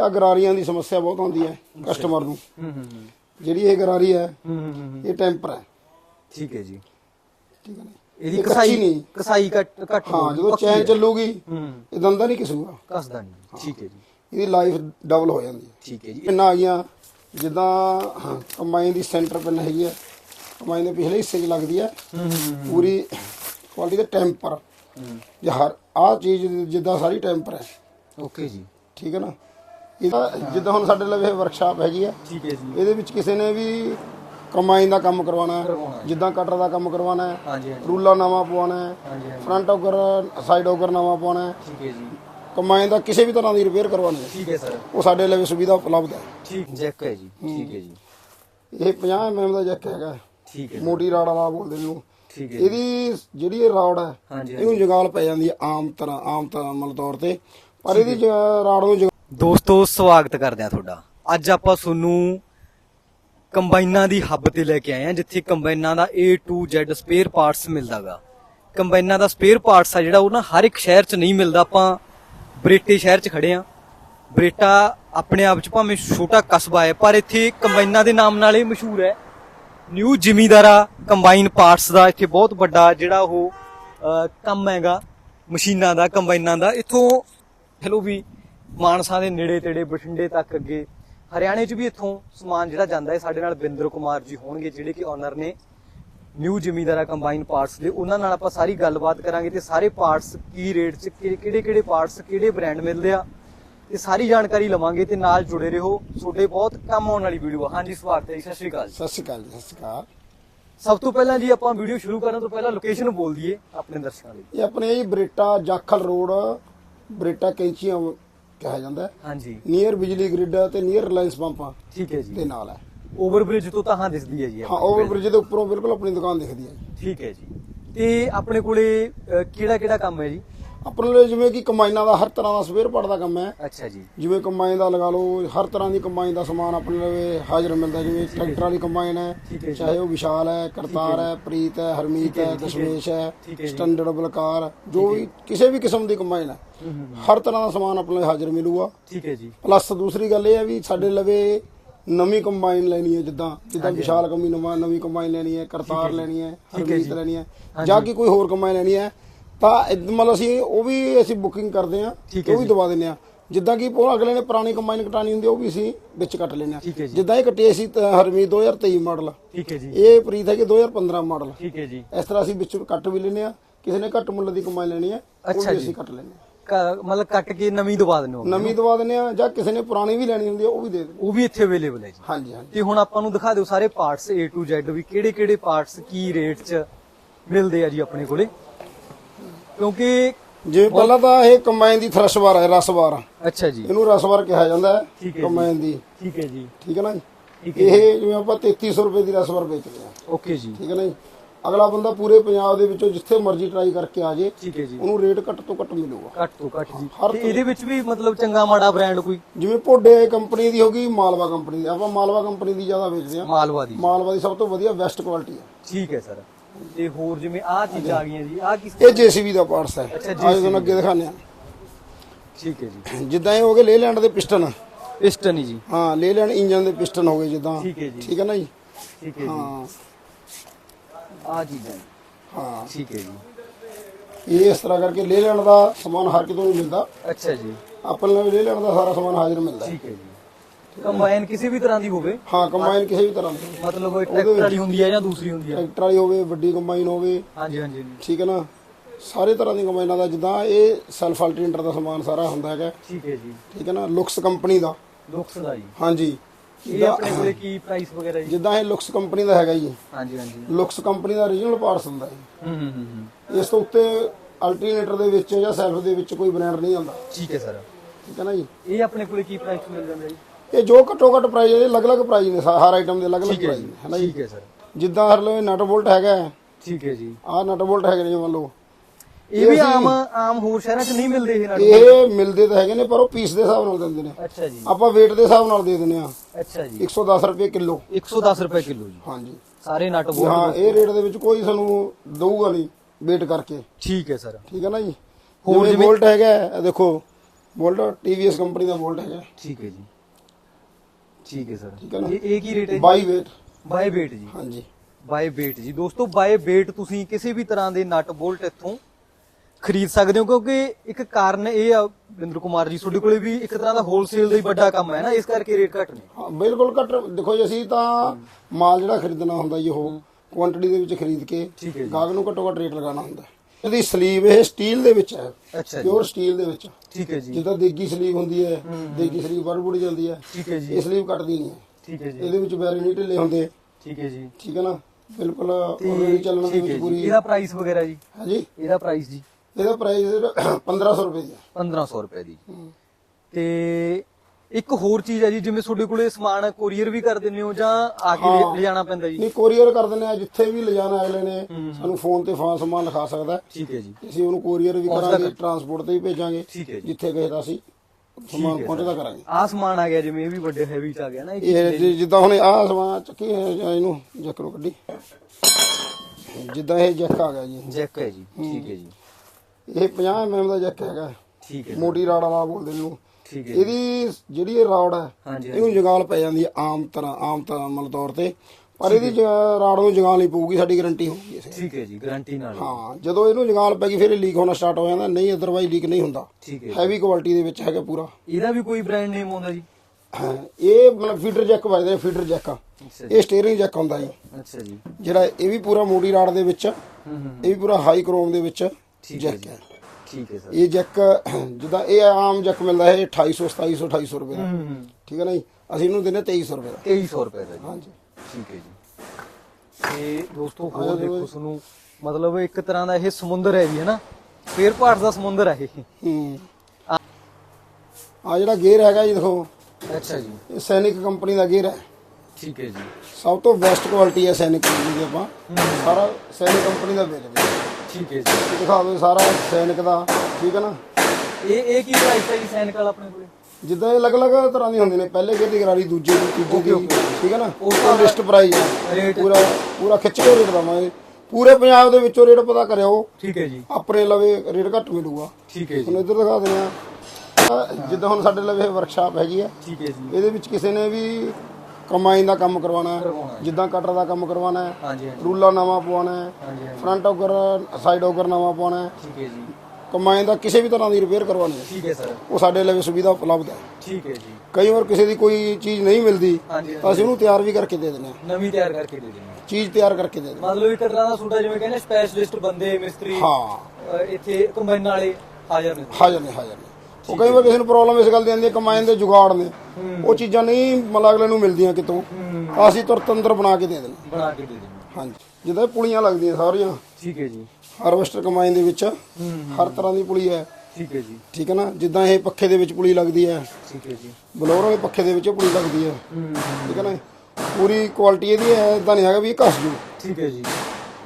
ਆ ਗਰਾਰੀਆਂ ਦੀ ਸਮੱਸਿਆ ਬਹੁਤ ਆਉਂਦੀ ਹੈ ਕਸਟਮਰ ਨੂੰ। ਹੂੰ ਹੂੰ ਹੂੰ। ਜਿਹੜੀ ਇਹ ਗਰਾਰੀ ਹੈ ਹੂੰ ਹੂੰ ਹੂੰ ਇਹ ਟੈਂਪਰ ਹੈ। ਠੀਕ ਹੈ ਜੀ। ਠੀਕ ਹੈ ਨਾ ਇਹਦੀ ਕਸਾਈ ਨਹੀਂ। ਕਸਾਈ ਘੱਟ ਘੱਟ ਹਾਂ ਜਦੋਂ ਚੈਨ। ਚੱਲੂਗੀ ਇਹ ਦੰਦਾ ਨਹੀਂ ਕਿਸੂਗਾ ਕਸਦਾ ਨਹੀਂ। ਠੀਕ ਹੈ ਜੀ। ਇਹਦੀ ਲਾਈਫ ਡਬਲ ਹੋ ਜਾਂਦੀ ਹੈ। ਠੀਕ ਹੈ ਜੀ। ਪਿੰਨਾਂ ਆ ਗਈਆਂ ਜਿੱਦਾਂ ਕੰਬਾਈਨ ਦੀ ਸੈਂਟਰ ਪਿੰਨ ਹੈਗੀ ਹੈ। ਕੰਬਾਈਨ ਦੇ ਪਿਛਲੇ ਹਿੱਸੇ 'ਚ ਲੱਗਦੀ ਹੈ। ਪੂਰੀ ਕੁਆਲਿਟੀ ਦੇ ਟੈਂਪਰ ਜੇ ਹਰ ਆਹ ਚੀਜ਼ ਜਿੱਦਾਂ ਸਾਰੀ ਟੈਂਪਰ ਹੈ। ਓਕੇ ਜੀ। ਠੀਕ ਹੈ ਨਾ? ਜਿੱਦਾਂ ਹੁਣ ਸਾਡੇ ਲਵੇ ਵਰਕਸ਼ਾਪ ਹੈਗੀ ਆ ਠੀਕ ਹੈ ਜੀ। ਇਹਦੇ ਵਿੱਚ ਕਿਸੇ ਨੇ ਵੀ ਕੰਬਾਈਨ ਦਾ ਕੰਮ ਕਰਵਾਉਣਾ ਹੈ। ਜਿੱਦਾਂ ਕਟਰ ਦਾ ਕੰਮ ਕਰਵਾਉਣਾ ਹੈ ਰੂਲਾ ਨਵਾਂ ਪਵਾਉਣਾ ਹੈ ਫਰੰਟ ਔਗਰ ਸਾਈਡ ਔਗਰ ਨਵਾਂ ਪਵਾਉਣਾ ਹੈ। ਠੀਕ ਹੈ ਜੀ। ਕੰਬਾਈਨ ਦਾ ਕਿਸੇ ਵੀ ਤਰ੍ਹਾਂ ਦੀ ਰਿਪੇਅਰ ਕਰਵਾਉਣੀ ਹੈ। ਠੀਕ ਹੈ ਸਰ। ਉਹ ਸਾਡੇ ਲਵੇ ਸੁਵਿਧਾ ਉਪਲਬਧ ਹੈ। ਠੀਕ ਜੈਕ ਹੈ ਜੀ। ਠੀਕ ਹੈ ਜੀ। ਇਹ 50 ਐਮਐਮ ਦਾ ਜੈਕ ਹੈਗਾ। ਠੀਕ ਹੈ ਮੋਟੀ ਰਾੜ ਵਾਲਾ ਬੋਲਦੇ ਨੇ ਠੀਕ ਹੈ ਇਹਦੀ ਜਿਹੜੀ ਇਹ ਰਾੜ ਹੈ ਇਹਨੂੰ ਜਗਾਲ ਪੈ ਜਾਂਦੀ ਹੈ ਆਮ ਤਰ੍ਹਾਂ ਆਮ ਤਰ੍ਹਾਂ ਮਤਲਬ ਤੌਰ ਤੇ। ਪਰ ਇਹਦੀ ਰਾੜ ਨੂੰ ਦੋਸਤੋ, ਸਵਾਗਤ ਕਰਦੇ ਆ ਤੁਹਾਡਾ। ਅੱਜ ਆਪਾਂ ਤੁਹਾਨੂੰ ਕੰਬਾਈਨਾਂ ਦੀ ਹੱਬ ਤੇ ਲੈ ਕੇ ਆਏ ਆ, ਜਿੱਥੇ ਕੰਬਾਈਨਾਂ ਦਾ A to Z spare parts ਮਿਲਦਾਗਾ। ਕੰਬਾਈਨਾਂ ਦਾ ਸਪੇਅਰ ਪਾਰਟਸ ਆ ਜਿਹੜਾ, ਉਹ ਨਾ ਹਰ ਇੱਕ ਸ਼ਹਿਰ 'ਚ ਨਹੀਂ ਮਿਲਦਾ। ਆਪਾਂ ਬਰੇਟੇ ਸ਼ਹਿਰ 'ਚ ਖੜੇ ਆ। ਬਰੇਟਾ ਆਪਣੇ ਆਪ 'ਚ ਭਾਵੇਂ ਛੋਟਾ ਕਸਬਾ ਹੈ, ਪਰ ਇੱਥੇ ਕੰਬਾਈਨਾਂ ਦੇ ਨਾਮ ਨਾਲ ਇਹ ਮਸ਼ਹੂਰ ਹੈ। ਨਿਊ ਜ਼ਿਮੀਦਾਰਾ ਕੰਬਾਈਨ ਪਾਰਟਸ ਦਾ ਇੱਥੇ ਬਹੁਤ ਵੱਡਾ ਜਿਹੜਾ ਉਹ ਕੰਮ ਹੈਗਾ, ਮਸ਼ੀਨਾਂ ਦਾ, ਕੰਬਾਈਨਾਂ ਦਾ। ਇੱਥੋਂ, ਚਲੋ ਵੀ ਮਾਨਸਾ ਦੇ ਨੇੜੇ ਤੇੜੇ ਬਠਿੰਡੇ ਤੱਕ ਅੱਗੇ। ਹਰਿਆਣੇ 'ਚ ਵੀ ਇੱਥੋਂ ਸਮਾਨ ਜਿਹੜਾ ਜਾਂਦਾ ਹੈ ਸਾਡੇ ਨਾਲ ਬਿੰਦਰ ਕੁਮਾਰ ਜੀ ਹੋਣਗੇ ਜਿਹੜੇ ਕਿ ਓਨਰ ਨੇ ਨਿਊ ਜ਼ਿਮੀਦਾਰਾ ਕੰਬਾਈਨ ਪਾਰਟਸ ਦੇ। ਉਹਨਾਂ ਨਾਲ ਆਪਾਂ ਸਾਰੀ ਗੱਲਬਾਤ ਕਰਾਂਗੇ ਤੇ ਸਾਰੇ ਪਾਰਟਸ ਕੀ ਰੇਟ 'ਚ ਕਿਹੜੇ ਕਿਹੜੇ ਪਾਰਟਸ ਕਿਹੜੇ ਬ੍ਰਾਂਡ ਮਿਲਦੇ ਆ ਇਹ ਸਾਰੀ ਜਾਣਕਾਰੀ ਲਵਾਂਗੇ ਤੇ ਨਾਲ ਜੁੜੇ ਰਹੋ। ਤੁਹਾਡੇ ਬਹੁਤ ਕੰਮ ਆਉਣ ਵਾਲੀ ਵੀਡੀਓ ਆ। ਹਾਂਜੀ ਸਵਾਗਤ ਹੈ ਜੀ। ਸਤਿ ਸ਼੍ਰੀ ਅਕਾਲ ਸਤਿ ਸ਼੍ਰੀ ਅਕਾਲ ਸਤਿ ਸ਼੍ਰੀ ਅਕਾਲ। ਸਭ ਤੋਂ ਪਹਿਲਾਂ ਜੀ ਆਪਾਂ ਵੀਡੀਓ ਸ਼ੁਰੂ ਕਰਨ ਤੋਂ ਪਹਿਲਾਂ ਲੋਕੇਸ਼ਨ ਬੋਲ ਦਈਏ ਆਪਣੇ ਦਰਸ਼ਕਾਂ ਲਈ। ਇਹ ਆਪਣੇ ਜੀ ਬਰੇਟਾ ਜਾਖਲ ਰੋਡ ਬਰੇਟਾ ਕੈਂਚੀਆਂ ਕਿਹਾ ਜਾਂਦਾ ਹੈ। ਹਾਂਜੀ। ਨੀਅਰ ਬਿਜਲੀ ਗ੍ਰਿਡ ਤੇ ਨੀਅਰ ਰਿਲਾਇੰਸ ਪੰਪਾਂ ਠੀਕ ਹੈ ਦੇ ਜੀ ਨਾਲ ਹੈ। ਓਵਰ ਬ੍ਰਿਜ ਤੋਂ ਤਾਂ ਹਾਂ ਦਿਸਦੀ ਹੈ ਜੀ ਹਾਂ ਆਪਣੀ। Over building। ਬ੍ਰਿਜ ਦੇ ਉੱਪਰੋਂ ਬਿਲਕੁਲ ਆਪਣੀ ਦੁਕਾਨ ਦਿਖਦੀ ਹੈ ਠੀਕ ਹੈ ਜੀ। ਤੇ ਆਪਣੇ ਕੋਲੇ ਕਿਹੜਾ ਕਿਹੜਾ ਕੰਮ ਹੈ ਜੀ? ਆਪਣੇ ਲਈ ਜਿਵੇਂ ਕਿ ਕੰਬਾਈਨਾਂ ਦਾ ਹਰ ਤਰ੍ਹਾਂ ਦਾ ਪਾਰਟ ਦਾ ਕੰਮ ਹੈ। ਅੱਛਾ ਜੀ। ਜਿਵੇਂ ਕੰਬਾਈਨ ਦਾ ਲਗਾ ਲਓ ਹਰ ਤਰ੍ਹਾਂ ਦੀ ਕੰਬਾਈਨ ਦਾ ਸਮਾਨ ਆਪਣੇ ਲਈ ਹਾਜ਼ਰ ਮਿਲਦਾ ਜਿਵੇਂ ਟਰੈਕਟਰ ਵਾਲੀ ਕੰਬਾਈਨ ਹੈ। ਚਾਹੇ ਉਹ ਵਿਸ਼ਾਲ ਹੈ ਕਰਤਾਰ ਹੈ ਪ੍ਰੀਤ ਹੈ ਹਰਮੀਤ ਹੈ ਦਸ਼ਮੇਸ਼ ਹੈ। ਸਟੈਂਡਰਡ ਬਲਕਾਰ ਜੋ ਵੀ ਕਿਸੇ ਵੀ ਕਿਸਮ ਦੀ ਕੰਬਾਈਨ ਹੈ ਹਰ ਤਰ੍ਹਾਂ ਦਾ ਸਮਾਨ ਆਪਣੇ ਲਈ ਹਾਜ਼ਰ ਮਿਲੂਗਾ। ਠੀਕ ਹੈ ਜੀ। ਪਲੱਸ ਦੂਸਰੀ ਗੱਲ ਇਹ ਹੈ ਵੀ ਸਾਡੇ ਲਵੇ ਨਵੀਂ ਕੰਬਾਈਨ ਲੈਣੀ ਹੈ ਜਿੱਦਾਂ ਜਿੱਦਾਂ ਵਿਸ਼ਾਲ ਕੰਬੀ ਨਵਾਂ ਨਵੀਂ ਕੰਬਾਈਨ ਲੈਣੀ ਹੈ ਕਰਤਾਰ ਲੈਣੀ ਹੈ ਹਰਮੀਤ ਲੈਣੀ ਹੈ ਜਾਂ ਕਿ ਕੋਈ ਹੋਰ ਕੰਬਾਈਨ ਲੈਣੀ ਹੈ ਤਾਂ ਇਦ- ਮਤਲਬ ਅਸੀਂ ਉਹ ਵੀ ਅਸੀਂ ਬੁਕਿੰਗ ਕਰਦੇ ਠੀਕ ਹੈ ਉਹ ਵੀ ਦਵਾ ਦਿੰਦੇ ਹਾਂ। ਜਿੱਦਾਂ ਕਿ ਉਹ ਅਗਲੇ ਨੇ ਪੁਰਾਣੀ ਕੰਬਾਈਨ ਕਟਾਣੀ ਹੁੰਦੀ ਉਹ ਵੀ ਅਸੀਂ ਵਿੱਚ ਕੱਟ ਲੈਂਦੇ ਹਾਂ। ਠੀਕ ਹੈ ਜੀ। ਜਿੱਦਾਂ ਇਹ ਕੱਟੇ ਸੀ ਤਾਂ ਹਰਮੀਤ 2023 ਮਾਡਲ ਠੀਕ ਹੈ ਜੀ। ਇਹ ਪ੍ਰੀਤ ਹੈ ਕਿ 2015 ਮਾਡਲ ਠੀਕ ਹੈ ਜੀ। ਇਸ ਤਰ੍ਹਾਂ ਅਸੀਂ ਵਿੱਚ ਕੱਟ ਵੀ ਲੈਂਦੇ ਹਾਂ। ਕਿਸੇ ਨੇ ਘੱਟ ਮੁੱਲ ਦੀ ਕੰਬਾਈਨ ਲੈਣੀ ਹੈ ਉਹ ਅੱਛਾ ਵੀ ਜੀ। ਅਸੀਂ ਕੱਟ ਲੈਂਦੇ ਕ- ਮਤਲਬ ਕੱਟ ਕੇ ਨਵੀਂ ਦਵਾ ਦਿੰਦੇ ਹੋ। ਨਵੀਂ ਦਵਾ ਦਿੰਦੇ ਹਾਂ ਜਾਂ ਕਿਸੇ ਨੇ ਪੁਰਾਣੀ ਵੀ ਲੈਣੀ ਹੁੰਦੀ ਹੈ ਉਹ ਵੀ ਦੇ ਦਿੰਦੇ ਉਹ ਵੀ ਇੱਥੇ ਅਵੇਲੇਬਲ ਹੈ ਜੀ। ਹਾਂਜੀ ਹਾਂਜੀ। ਤੇ ਹੁਣ ਆਪਾਂ ਨੂੰ ਦਿਖਾ ਦਿਓ ਸਾਰੇ ਪਾਰਟਸ A to Z ਵੀ ਕਿਹੜੇ ਕਿਹੜੇ ਪਾਰਟਸ ਕੀ ਰੇਟ 'ਚ ਮਿਲਦੇ ਆ ਜੀ ਆਪਣੇ ਕੋਲੇ। ਕਿਉਂਕਿ ਜਿਵੇਂ ਪਹਿਲਾਂ ਤਾਂ ਇਹ ਕੰਬਾਈਨ ਦੀ ਥ੍ਰੈਸ਼ਬਾਰ ਹੈ ਰਸਬਾਰ ਅੱਛਾ ਜੀ। ਇਹਨੂੰ ਰਸਬਾਰ ਕਿਹਾ ਜਾਂਦਾ ਹੈ ਜੀ। ਕੰਬਾਈਨ ਦੀ। ਠੀਕ ਹੈ ਜੀ। ਠੀਕ ਹੈ ਨਾ ਜੀ? ਇਹ ਜਿਵੇਂ ਆਪਾਂ 3300 ਰੁਪਏ ਦੀ ਰਸਬਾਰ ਵੇਚਦੇ ਆ ਓਕੇ ਜੀ। ਠੀਕ ਹੈ ਨਾ ਜੀ? ਅਗਲਾ ਬੰਦਾ ਪੂਰੇ ਪੰਜਾਬ ਦੇ ਵਿੱਚੋਂ ਜਿੱਥੇ ਮਰਜ਼ੀ ਟਰਾਈ ਕਰਕੇ ਆ ਜੇ ਠੀਕ ਹੈ ਜੀ। ਉਹਨੂੰ ਰੇਟ ਘੱਟ ਤੋਂ ਘੱਟ ਮਿਲੂਗਾ। ਘੱਟ ਤੋਂ ਘੱਟ ਜੀ। ਤੇ ਇਹਦੇ ਵਿੱਚ ਵੀ ਮਤਲਬ ਚੰਗਾ ਮਾੜਾ ਬ੍ਰਾਂਡ ਕੋਈ? ਜਿਵੇਂ ਭੋਡੇ ਕੰਪਨੀ ਦੀ ਹੋਗੀ ਮਾਲਵਾ ਕੰਪਨੀ ਦੀ। ਆਪਾਂ ਮਾਲਵਾ ਕੰਪਨੀ ਦੀ ਜ਼ਿਆਦਾ ਵੇਚਦੇ ਆ ਮਾਲਵਾ ਦੀ। ਮਾਲਵਾ ਦੀ ਸਭ ਤੋਂ ਵਧੀਆ ਬੈਸਟ ਕੁਆਲਿਟੀ ਹੈ। ਠੀਕ ਹੈ ਸਰ। ਤੇ ਹੋਰ ਜਿਵੇਂ ਆਹ ਚੀਜ਼ਾਂ ਆ ਗਈਆਂ ਜੀ ਆਹ ਕੀ ਇਹ ਜੀਸੀਬੀ ਦਾ ਪਾਰਟਸ ਹੈ। ਅੱਛਾ, ਅੱਜ ਤੁਹਾਨੂੰ ਅੱਗੇ ਦਿਖਾਉਂਦੇ ਆ ਠੀਕ ਹੈ ਜੀ। ਜਿੱਦਾਂ ਇਹ ਹੋ ਗਏ ਲੇਲੈਂਡ ਦੇ ਪਿਸਟਨ ਪਿਸਟਨ ਹੀ ਜੀ। ਹਾਂ ਲੇਲੈਂਡ ਇੰਜਨ ਦੇ ਪਿਸਟਨ ਹੋ ਗਏ ਜਿੱਦਾਂ। ਠੀਕ ਹੈ ਜੀ। ਠੀਕ ਹੈ ਨਾ ਜੀ? ਠੀਕ ਹੈ ਜੀ। ਹਾਂ। ਆਹ ਚੀਜ਼ਾਂ। ਹਾਂ। ਠੀਕ ਹੈ ਜੀ। ਇਹ ਇਸ ਤਰ੍ਹਾਂ ਕਰਕੇ ਲੈ ਲੈਣ ਦਾ ਸਮਾਨ ਹਰ ਕਿਤੋਂ ਨਹੀਂ ਮਿਲਦਾ। ਅੱਛਾ ਜੀ। ਆਪਣੇ ਨਾਲ ਲੈ ਲੈਣ ਦਾ ਸਾਰਾ ਸਮਾਨ ਹਾਜ਼ਰ ਮਿਲਦਾ। ਹੈ। ਠੀਕ ਹੈ ਜੀ। ਕੰਬਾਈਨ ਕਿਸੇ ਵੀ ਤਰ੍ਹਾਂ ਦੀ ਹੋਵੇ। ਹਾਂ ਕੰਬਾਈਨ ਕਿਸੇ ਵੀ ਤਰ੍ਹਾਂ ਦੀ। ਮਤਲਬ ਉਹ ਟਰੈਕਟਰ ਵਾਲੀ ਹੁੰਦੀ ਹੈ ਜਾਂ ਦੂਸਰੀ ਹੁੰਦੀ ਹੈ ਟਰੈਕਟਰ ਵਾਲੀ ਹੋਵੇ ਵੱਡੀ ਕੰਬਾਈਨ ਹੋਵੇ। ਹਾਂਜੀ ਹਾਂਜੀ ਠੀਕ ਹੈ ਨਾ? ਸਾਰੇ ਤਰ੍ਹਾਂ ਦੀ ਕੰਬਾਈਨਾਂ ਦਾ ਜਿੱਦਾਂ ਇਹ ਸੈਲਫ ਅਲਟਰਨੇਟਰ ਦਾ ਸਮਾਨ ਸਾਰਾ ਹੁੰਦਾ ਹੈਗਾ। ਠੀਕ ਹੈ ਜੀ। ਠੀਕ ਹੈ ਨਾ? ਲੁਕਸ ਕੰਪਨੀ ਦਾ। ਲੁਕਸ ਦਾ ਜੀ। ਹਾਂਜੀ। ਇਹ ਆਪਣੇ ਕੋਲੇ ਕੀ ਪ੍ਰਾਈਸ ਵਗੈਰਾ ਜੀ? ਜਿੱਦਾਂ ਇਹ ਲੁਕਸ ਕੰਪਨੀ ਦਾ ਹੈਗਾ ਜੀ। ਹਾਂਜੀ ਹਾਂਜੀ। ਲੁਕਸ ਕੰਪਨੀ ਦਾ origignal ਪਾਰਟਸ ਹੁੰਦਾ ਹੈ ਹੂੰ ਹੂੰ ਹੂੰ ਹੂੰ। ਇਸ ਤੋਂ ਉੱਤੇ ਅਲਟਰਨੇਟਰ ਦੇ ਵਿੱਚ ਜਾਂ ਸੈਲਫ ਦੇ ਵਿੱਚ ਕੋਈ ਬ੍ਰਾਂਡ ਨਹੀਂ ਆਉਂਦਾ। ਠੀਕ ਹੈ ਸਰ। ਠੀਕ ਹੈ ਨਾ ਜੀ? ਇਹ ਆਪਣੇ ਕੋਲੇ ਕੀ ਪ੍ਰਾਈਸ ਮਿਲ ਜਾਂਦਾ ਜੀ? ਇਹ ਜੋ ਘੱਟੋ ਘੱਟ ਪ੍ਰਾਈਸ ਇਹਦੇ ਅਲੱਗ-ਅਲੱਗ ਪ੍ਰਾਈਸ ਨੇ ਸਾ- ਹਰ ਆਈਟਮ ਦੇ ਅਲੱਗ-ਅਲੱਗ ਠੀਕ ਹੈ ਪ੍ਰਾਈਸ ਜੀ ਨੇ ਹੈ ਨਾ ਜੀ? ਠੀਕ ਹੈ ਸਰ। ਜਿੱਦਾਂ ਹਰ ਲਵੇ ਨਟ ਬੋਲਟ ਹੈਗਾ। ਹੈ, ਠੀਕ ਹੈ ਜੀ। ਆਹ ਨਟ ਬੋਲਟ ਹੈਗੇ ਨੇ ਮੰਨ ਲਓ। ਇਹ ਵੀ ਆਮ ਆਮ ਹੋਰ ਸ਼ਹਿਰਾਂ 'ਚ ਨਹੀਂ ਮਿਲਦੇ ਇਹ ਨਾਲ ਇਹ ਮਿਲਦੇ ਤਾਂ ਹੈਗੇ ਨੇ ਪਰ ਉਹ ਪੀਸ ਦੇ ਹਿਸਾਬ ਨਾਲ ਦਿੰਦੇ ਨੇ। ਅੱਛਾ ਜੀ। ਆਪਾਂ weight ਦੇ ਹਿਸਾਬ ਨਾਲ ਦੇ ਦਿੰਦੇ ਆ ਅੱਛਾ ਜੀ। 110 ਰੁਪਏ ਕਿਲੋ। 110 ਰੁਪਏ ਕਿਲੋ ਜੀ। ਹਾਂਜੀ। ਸਾਰੇ ਨਟ ਹਾਂ ਬੋਲਟ ਇਹ ਰੇਟ ਦੇ ਵਿੱਚ ਕੋਈ ਸਾਨੂੰ ਦਊਗਾ ਨਹੀਂ weight ਕਰਕੇ। ਠੀਕ ਹੈ ਸਰ। ਠੀਕ ਹੈ ਨਾ ਜੀ? ਹੋਰ ਹੋਰ ਜਿਵੇਂ- ਬੋਲਟ ਹੈਗਾ ਹੈ, ਇਹ ਦੇਖੋ ਬੋਲਟ TVS ਕੰਪਨੀ ਦਾ ਬੋਲਟ ਹੈਗਾ। ਠੀਕ ਹੈ ਜੀ। ਠੀਕ ਹੈ ਸਰ। ਠੀਕ ਹੈ ਨਾ? ਇਹ ਇਹ ਕੀ ਰੇਟ ਹੈ ਬਾਈ weight ਬਾਈ weight ਜੀ। ਹਾਂਜੀ। ਬਾਈ weight ਜੀ। ਦੋਸਤੋ ਬਾਈ weight ਤੁਸੀਂ ਕਿਸੇ ਵੀ ਤਰ੍ਹਾਂ ਦੇ ਨਟ ਬੋਲਟ ਇੱਥੋਂ ਖਰੀਦ ਸਕਦੇ ਹੋ ਕਿਉਂਕਿ ਇੱਕ ਕਾਰਨ ਇਹ ਆ ਬਿੰਦਰ ਕੁਮਾਰ ਜੀ ਤੁਹਾਡੇ ਕੋਲੇ ਵੀ ਇੱਕ ਤਰ੍ਹਾਂ ਦਾ ਹੋਲਸੇਲ ਦਾ ਹੀ ਵੱਡਾ ਕੰਮ ਹੈ ਨਾ ਇਸ ਕਰਕੇ ਰੇਟ ਘੱਟ ਨੇ। ਹਾਂ ਬਿਲਕੁਲ ਘੱਟ। ਦੇਖੋ ਜੀ ਅਸੀਂ ਤਾਂ ਮਾਲ ਜਿਹੜਾ ਖਰੀਦਣਾ ਹੁੰਦਾ ਜੀ ਉਹ ਕੁਆਂਟੀਟੀ ਦੇ ਵਿੱਚ ਖਰੀਦ ਕੇ ਠੀਕ ਹੈ ਜੀ। ਗਾਹਕ ਨੂੰ ਘੱਟੋ ਘੱਟ ਰੇਟ ਲਗਾਉਣਾ ਹੁੰਦਾ। ਇਹਦੀ ਸਲੀਵ ਇਹ ਸਟੀਲ ਦੇ ਵਿੱਚ ਹੈ। ਅੱਛਾ ਜੀ। ਪਿਓਰ ਸਟੀਲ ਦੇ ਵਿੱਚ। ਠੀਕ ਹੈ ਜੀ। ਜਿੱਦਾਂ ਦੇਗੀ ਸਲੀਵ ਹੁੰਦੀ ਹੈ ਦੇਗੀ ਸਲੀਵ ਵੜ ਜਾਂਦੀ ਹੈ। ਠੀਕ ਹੈ ਜੀ। ਇਹ ਸਲੀਵ ਕੱਟਦੀ ਨਹੀਂ ਹੈ। ਠੀਕ ਹੈ ਜੀ। ਇਹਦੇ ਵਿੱਚ ਬੈਰੀ ਨਹੀਂ ਢਿੱਲੇ ਹੁੰਦੇ ਠੀਕ ਹੈ ਜੀ। ਠੀਕ ਹੈ ਨਾ? ਬਿਲਕੁਲ ਤੇ ਉਹਦੇ ਚੱਲਣ ਦੇ ਠੀਕ ਹੈ ਵਿੱਚ ਜੀ। ਪੂਰੀ ਇਹਦਾ ਪ੍ਰਾਈਸ ਵਗੈਰਾ ਜੀ? ਹੈ ਜੀ ਇਹਦਾ ਪ੍ਰਾਈਸ ਜੀ? ਇਹਦਾ ਪ੍ਰਾਈਸ 1500 ਰੁਪਏ ਦੀ ਹੈ। 1500 ਰੁਪਏ ਦੀ। ਤੇ ਇੱਕ ਹੋਰ ਚੀਜ਼ ਹੈ ਜੀ ਜਿਵੇਂ ਤੁਹਾਡੇ ਕੋਲੇ ਸਮਾਨ ਕੋਰੀਅਰ ਵੀ ਕਰ ਦਿੰਦੇ ਹੋ ਜਾਂ ਆ ਕੇ ਲੈ- ਹਾਂ। ਲਿਜਾਣਾ ਪੈਂਦਾ ਜੀ? ਨਹੀਂ ਕੋਰੀਅਰ ਕਰ ਦਿੰਦੇ ਆ ਜਿੱਥੇ ਵੀ ਲਿਜਾਣਾ ਅਗਲੇ ਨੇ ਸਾਨੂੰ ਫੋਨ ਤੇ ਫਾਂ ਸਮਾਨ ਲਿਖਾ ਸਕਦਾ ਹੈ। ਠੀਕ ਹੈ ਜੀ। ਅਸੀਂ ਉਹਨੂੰ ਕੋਰੀਅਰ ਵੀ ਪਹੁੰਚਦਾ ਕਰਾਂਗੇ ਕਰ- ਟਰਾਂਸਪੋਰਟ ਤੇ ਵੀ ਭੇਜਾਂਗੇ ਠੀਕ ਹੈ ਜੀ। ਜਿੱਥੇ ਕਹੇ ਤਾਂ ਅਸੀਂ ਸਮਾਨ ਪਹੁੰਚਦਾ ਕਰਾਂਗੇ। ਆ ਸਮਾਨ ਆ ਗਿਆ ਜਿਵੇਂ ਇਹ ਵੀ ਵੱਡੇ ਹੈਵੀ ਚ ਆ ਗਿਆ ਨਾ ਇਹ ਇਹ ਜਿ- ਜਿੱਦਾਂ ਹੁਣ ਆਹ ਸਮਾਨ ਚੱਕੀ ਹੈ ਜਾਂ ਇਹਨੂੰ ਜੈਕ ਨੂੰ ਕੱਢੀ। ਜਿੱਦਾਂ ਇਹ ਜੈਕ ਆ ਗਿਆ ਜੀ। ਜੈਕ ਹੈ ਜੀ ਠੀਕ ਹੈ ਜੀ। ਇਹ 50 mm ਦਾ ਜੈਕ ਹੈਗਾ। ਠੀਕ ਹੈ ਮੋਟੀ ਰਾੜ ਵਾਲਾ ਬੋਲਦੇ ਇਹਨੂੰ ਠੀਕ ਹੈ ਇਹਦੀ ਜਿਹੜੀ ਇਹ ਰਾੜ ਹੈ ਇਹਨੂੰ ਜਗਾਲ ਪੈ ਜਾਂਦੀ ਹੈ ਆਮ ਤਰ੍ਹਾਂ ਆਮ ਤਰ੍ਹਾਂ ਮਤਲਬ ਤੌਰ ਤੇ। ਪਰ ਇਹਦੀ ਰਾੜ ਨੂੰ ਜਗਾਲ ਨਹੀਂ ਪਊਗੀ ਸਾਡੀ ਗਾਰੰਟੀ ਹੋਊਗੀ ਇਸੇ। ਠੀਕ ਹੈ ਜੀ ਗਾਰੰਟੀ ਨਾਲ। ਹਾਂ ਜਦੋਂ ਇਹਨੂੰ ਜਗਾਲ ਪੈ ਗਈ ਫਿਰ ਇਹ ਲੀਕ ਹੋਣਾ ਸਟਾਰਟ ਹੋ ਜਾਂਦਾ ਨਹੀਂ ਅਦਰਵਾਈਜ਼ ਲੀਕ ਨਹੀਂ ਹੁੰਦਾ। ਠੀਕ ਹੈ ਹੈਵੀ ਕੁਆਲਿਟੀ ਦੇ ਵਿੱਚ ਹੈਗਾ ਪੂਰਾ। ਇਹਦਾ ਵੀ ਕੋਈ ਬ੍ਰਾਂਡ ਨੇਮ ਆਉਂਦਾ ਜੀ? ਹਾਂ, ਇਹ ਮਤਲਬ ਫੀਡਰ ਜੈਕ ਵੱਜਦੇ ਫੀਡਰ ਜੈਕ ਇਹ ਸਟੀਅਰਿੰਗ ਜੈਕ ਹੁੰਦਾ ਜੀ। ਅੱਛਾ ਜੀ। ਜਿਹੜਾ ਇਹ ਵੀ ਪੂਰਾ ਮੋਟੀ ਰਾੜ ਦੇ ਵਿੱਚ ਹੂੰ ਹੂੰ ਇਹ ਵੀ ਪੂਰਾ ਹਾਈ ਕ੍ਰੋਮ ਦੇ ਵਿੱਚ ਠੀਕ ਹੈ। ਠੀਕ ਹੈ ਸਰ। ਇਹ ਜੈਕ ਜਿੱਦਾਂ ਇਹ ਆਮ ਜੈਕ ਮਿਲਦਾ ਹੈ 2800 2700 2800 ਰੁਪਏ ਦਾ। ਠੀਕ ਹੈ ਨਾ ਜੀ? ਅਸੀਂ ਇਹਨੂੰ ਦਿੰਦੇ 2300 ਰੁਪਏ ਦਾ। 2300 ਰੁਪਏ ਦਾ ਜੀ। ਹਾਂਜੀ। ਠੀਕ ਹੈ ਜੀ। ਤੇ ਦੋਸਤੋ ਹੋਰ ਦੇਖੋ ਤੁਹਾਨੂੰ ਮਤਲਬ ਇੱਕ ਤਰ੍ਹਾਂ ਦਾ ਇਹ ਸਮੁੰਦਰ ਹੈ ਜੀ ਹੈ ਨਾ? ਫੇਰ ਪਾਰਟਸ ਦਾ ਸਮੁੰਦਰ ਹੈ ਇਹ। ਹੂੰ। ਆ ਜਿਹੜਾ ਗੇਅਰ ਹੈਗਾ ਜੀ ਦੇਖੋ। ਅੱਛਾ ਜੀ। ਇਹ ਸੈਨਿਕ ਕੰਪਨੀ ਦਾ ਗੇਅਰ ਹੈ। ਠੀਕ ਹੈ ਜੀ। ਸਭ ਤੋਂ ਬੈਸਟ ਕੁਆਲਿਟੀ ਹੈ ਸੈਨਿਕ ਕੰਪਨੀ ਦੀ ਆਪਾਂ। ਸਾਰਾ ਸੈਨਿਕ ਕੰਪਨੀ ਦਾ ਵੇਚਦੇ ਹਾਂ। ਠੀਕ ਹੈ ਜੀ। ਦਿਖਾ ਦਿਓ ਸਾਰਾ ਸੈਨਿਕ ਦਾ ਠੀਕ ਹੈ ਨਾ? ਇਹ ਇਹ ਕੀ ਪ੍ਰਾਈਸ ਹੈ ਜੀ ਸਾਈਕਲ ਆਪਣੇ ਕੋਲੇ? ਜਿੱਦਾਂ ਇਹ ਅਲੱਗ-ਅਲੱਗ ਤਰ੍ਹਾਂ ਦੇ ਹੁੰਦੇ ਨੇ ਪਹਿਲੇ ਗੇਅਰ ਦੀ ਗਰਾਰੀ ਦੂਜੇ ਦੀ ਤੀਜੇ ਦੀ. ਠੀਕ ਹੈ ਨਾ? ਉਸ ਉਹ ਲਿਸਟ ਪ੍ਰਾਈਸ ਹੈ? ਪੂਰਾ ਪੂਰਾ ਖਿੱਚ ਕੇ ਰੇਟ ਦਵਾਂਗੇ। ਪੂਰੇ ਪੰਜਾਬ ਦੇ ਵਿੱਚੋਂ ਰੇਟ ਪਤਾ ਕਰਿਓ। ਠੀਕ ਹੈ ਜੀ। ਆਪਣੇ ਲਵੇ ਰੇਟ ਘੱਟ ਮਿਲੂਗਾ। ਠੀਕ ਹੈ ਹੁਣ ਜੀ ਇੱਧਰ ਦਿਖਾ ਦਿੰਦੇ ਆ ਜਿੱਦਾਂ ਹੁਣ ਸਾਡੇ ਲਵੇ ਵਰਕਸ਼ਾਪ ਹੈਗੀ ਆ ਠੀਕ ਹੈ ਜੀ। ਇਹਦੇ ਵਿੱਚ ਕਿਸੇ ਨੇ ਵੀ ਕੰਬਾਈਨ ਦਾ ਕੰਮ ਕਰਵਾਉਣਾ ਹੈ ਹੈ। ਜਿੱਦਾਂ ਕਟਰ ਦਾ ਕੰਮ ਕਰਵਾਉਣਾ ਹੈ ਰੂਲਾ ਨਵਾਂ ਪਵਾਉਣਾ ਹੈ ਫਰੰਟ ਔਗਰ ਸਾਈਡ ਔਗਰ ਨਵਾਂ ਪਵਾਉਣਾ ਹੈ। ਠੀਕ ਹੈ ਜੀ। ਕੰਬਾਈਨ ਦਾ ਕਿਸੇ ਵੀ ਤਰ੍ਹਾਂ ਦੀ ਰਿਪੇਅਰ ਕਰਵਾਉਣੀ ਹੈ। ਠੀਕ ਹੈ ਸਰ। ਉਹ ਸਾਡੇ ਲਵੇ ਸੁਵਿਧਾ ਉਪਲਬਧ ਹੈ। ਠੀਕ ਹੈ ਜੀ। ਕਈ ਵਾਰ ਕਿਸੇ ਦੀ ਕੋਈ ਚੀਜ਼ ਨਹੀਂ ਮਿਲਦੀ ਤਾਂ ਅਸੀਂ ਉਹਨੂੰ ਤਿਆਰ ਵੀ ਕਰਕੇ ਦੇ ਦਿੰਦੇ ਹਾਂ। ਨਵੀਂ ਤਿਆਰ ਕਰਕੇ ਦੇ ਦੇਣੀ ਚੀਜ਼ ਤਿਆਰ ਕਰਕੇ ਦੇ ਦਿੰਦੇ ਮਤਲਬ ਇੱਕ ਤਰ੍ਹਾਂ ਦਾ ਸੂਟਾ ਜਿਵੇਂ ਕਹਿੰਦੇ ਸਪੈਸ਼ਲਿਸਟ ਬੰਦੇ ਮਿਸਤਰੀ ਹਾਂ। ਹਾਂ ਇੱਥੇ ਕੰਬਾਈਨ ਵਾਲੇ ਹਾਜ਼ਰ ਨੇ। ਹਾਜ਼ਰ ਨੇ ਹਾਜ਼ਰ ਨੇ। ਉਹ ਕਈ ਵਾਰ ਕਿਸੇ ਨੂੰ ਪ੍ਰੋਬਲਮ ਇਸ ਗੱਲ ਦੀ ਆਉਂਦੀ ਹੈ ਕੰਬਾਈਨ ਦੇ ਜੁਗਾੜ ਨੇ। ਉਹ ਚੀਜ਼ਾਂ ਨਹੀਂ ਮਤਲਬ ਅਗਲੇ ਨੂੰ ਮਿਲਦੀਆਂ ਕਿਤੋਂ। ਅਸੀਂ ਤੁਰੰਤ ਅੰਦਰ ਬਣਾ ਕੇ ਦੇ ਦਿੰਦੇ ਬਣਾ ਕੇ ਦੇ ਦੇਣੀ ਹਾਂਜੀ। ਜਿੱਦਾਂ ਇਹ ਪੁਲੀਆਂ ਲੱਗਦੀਆਂ ਸਾਰੀਆਂ। ਠੀਕ ਹੈ ਜੀ। ਹਾਰਵੈਸਟਰ ਕੰਬਾਈਨ ਦੇ ਵਿੱਚ। ਹਰ ਤਰ੍ਹਾਂ ਦੀ ਪੁਲੀ ਹੈ। ਠੀਕ ਹੈ ਜੀ। ਠੀਕ ਹੈ ਨਾ? ਜਿੱਦਾਂ ਇਹ ਪੱਖੇ ਦੇ ਵਿੱਚ ਪੁਲੀ ਲੱਗਦੀ ਹੈ। ਠੀਕ ਹੈ ਜੀ। ਬਲੋਰ ਵਾਲੇ ਪੱਖੇ ਦੇ ਵਿੱਚ ਪੁਲੀ ਲੱਗਦੀ ਹੂੰ। ਠੀਕ ਹੈ ਨਾ? ਪੂਰੀ ਕੁਆਲਿਟੀ ਇਹਦੀ ਹੈ ਇਦਾਂ ਨਹੀਂ ਹੈਗਾ ਵੀ ਇਹ ਘਸ ਜੂ। ਠੀਕ ਹੈ ਜੀ।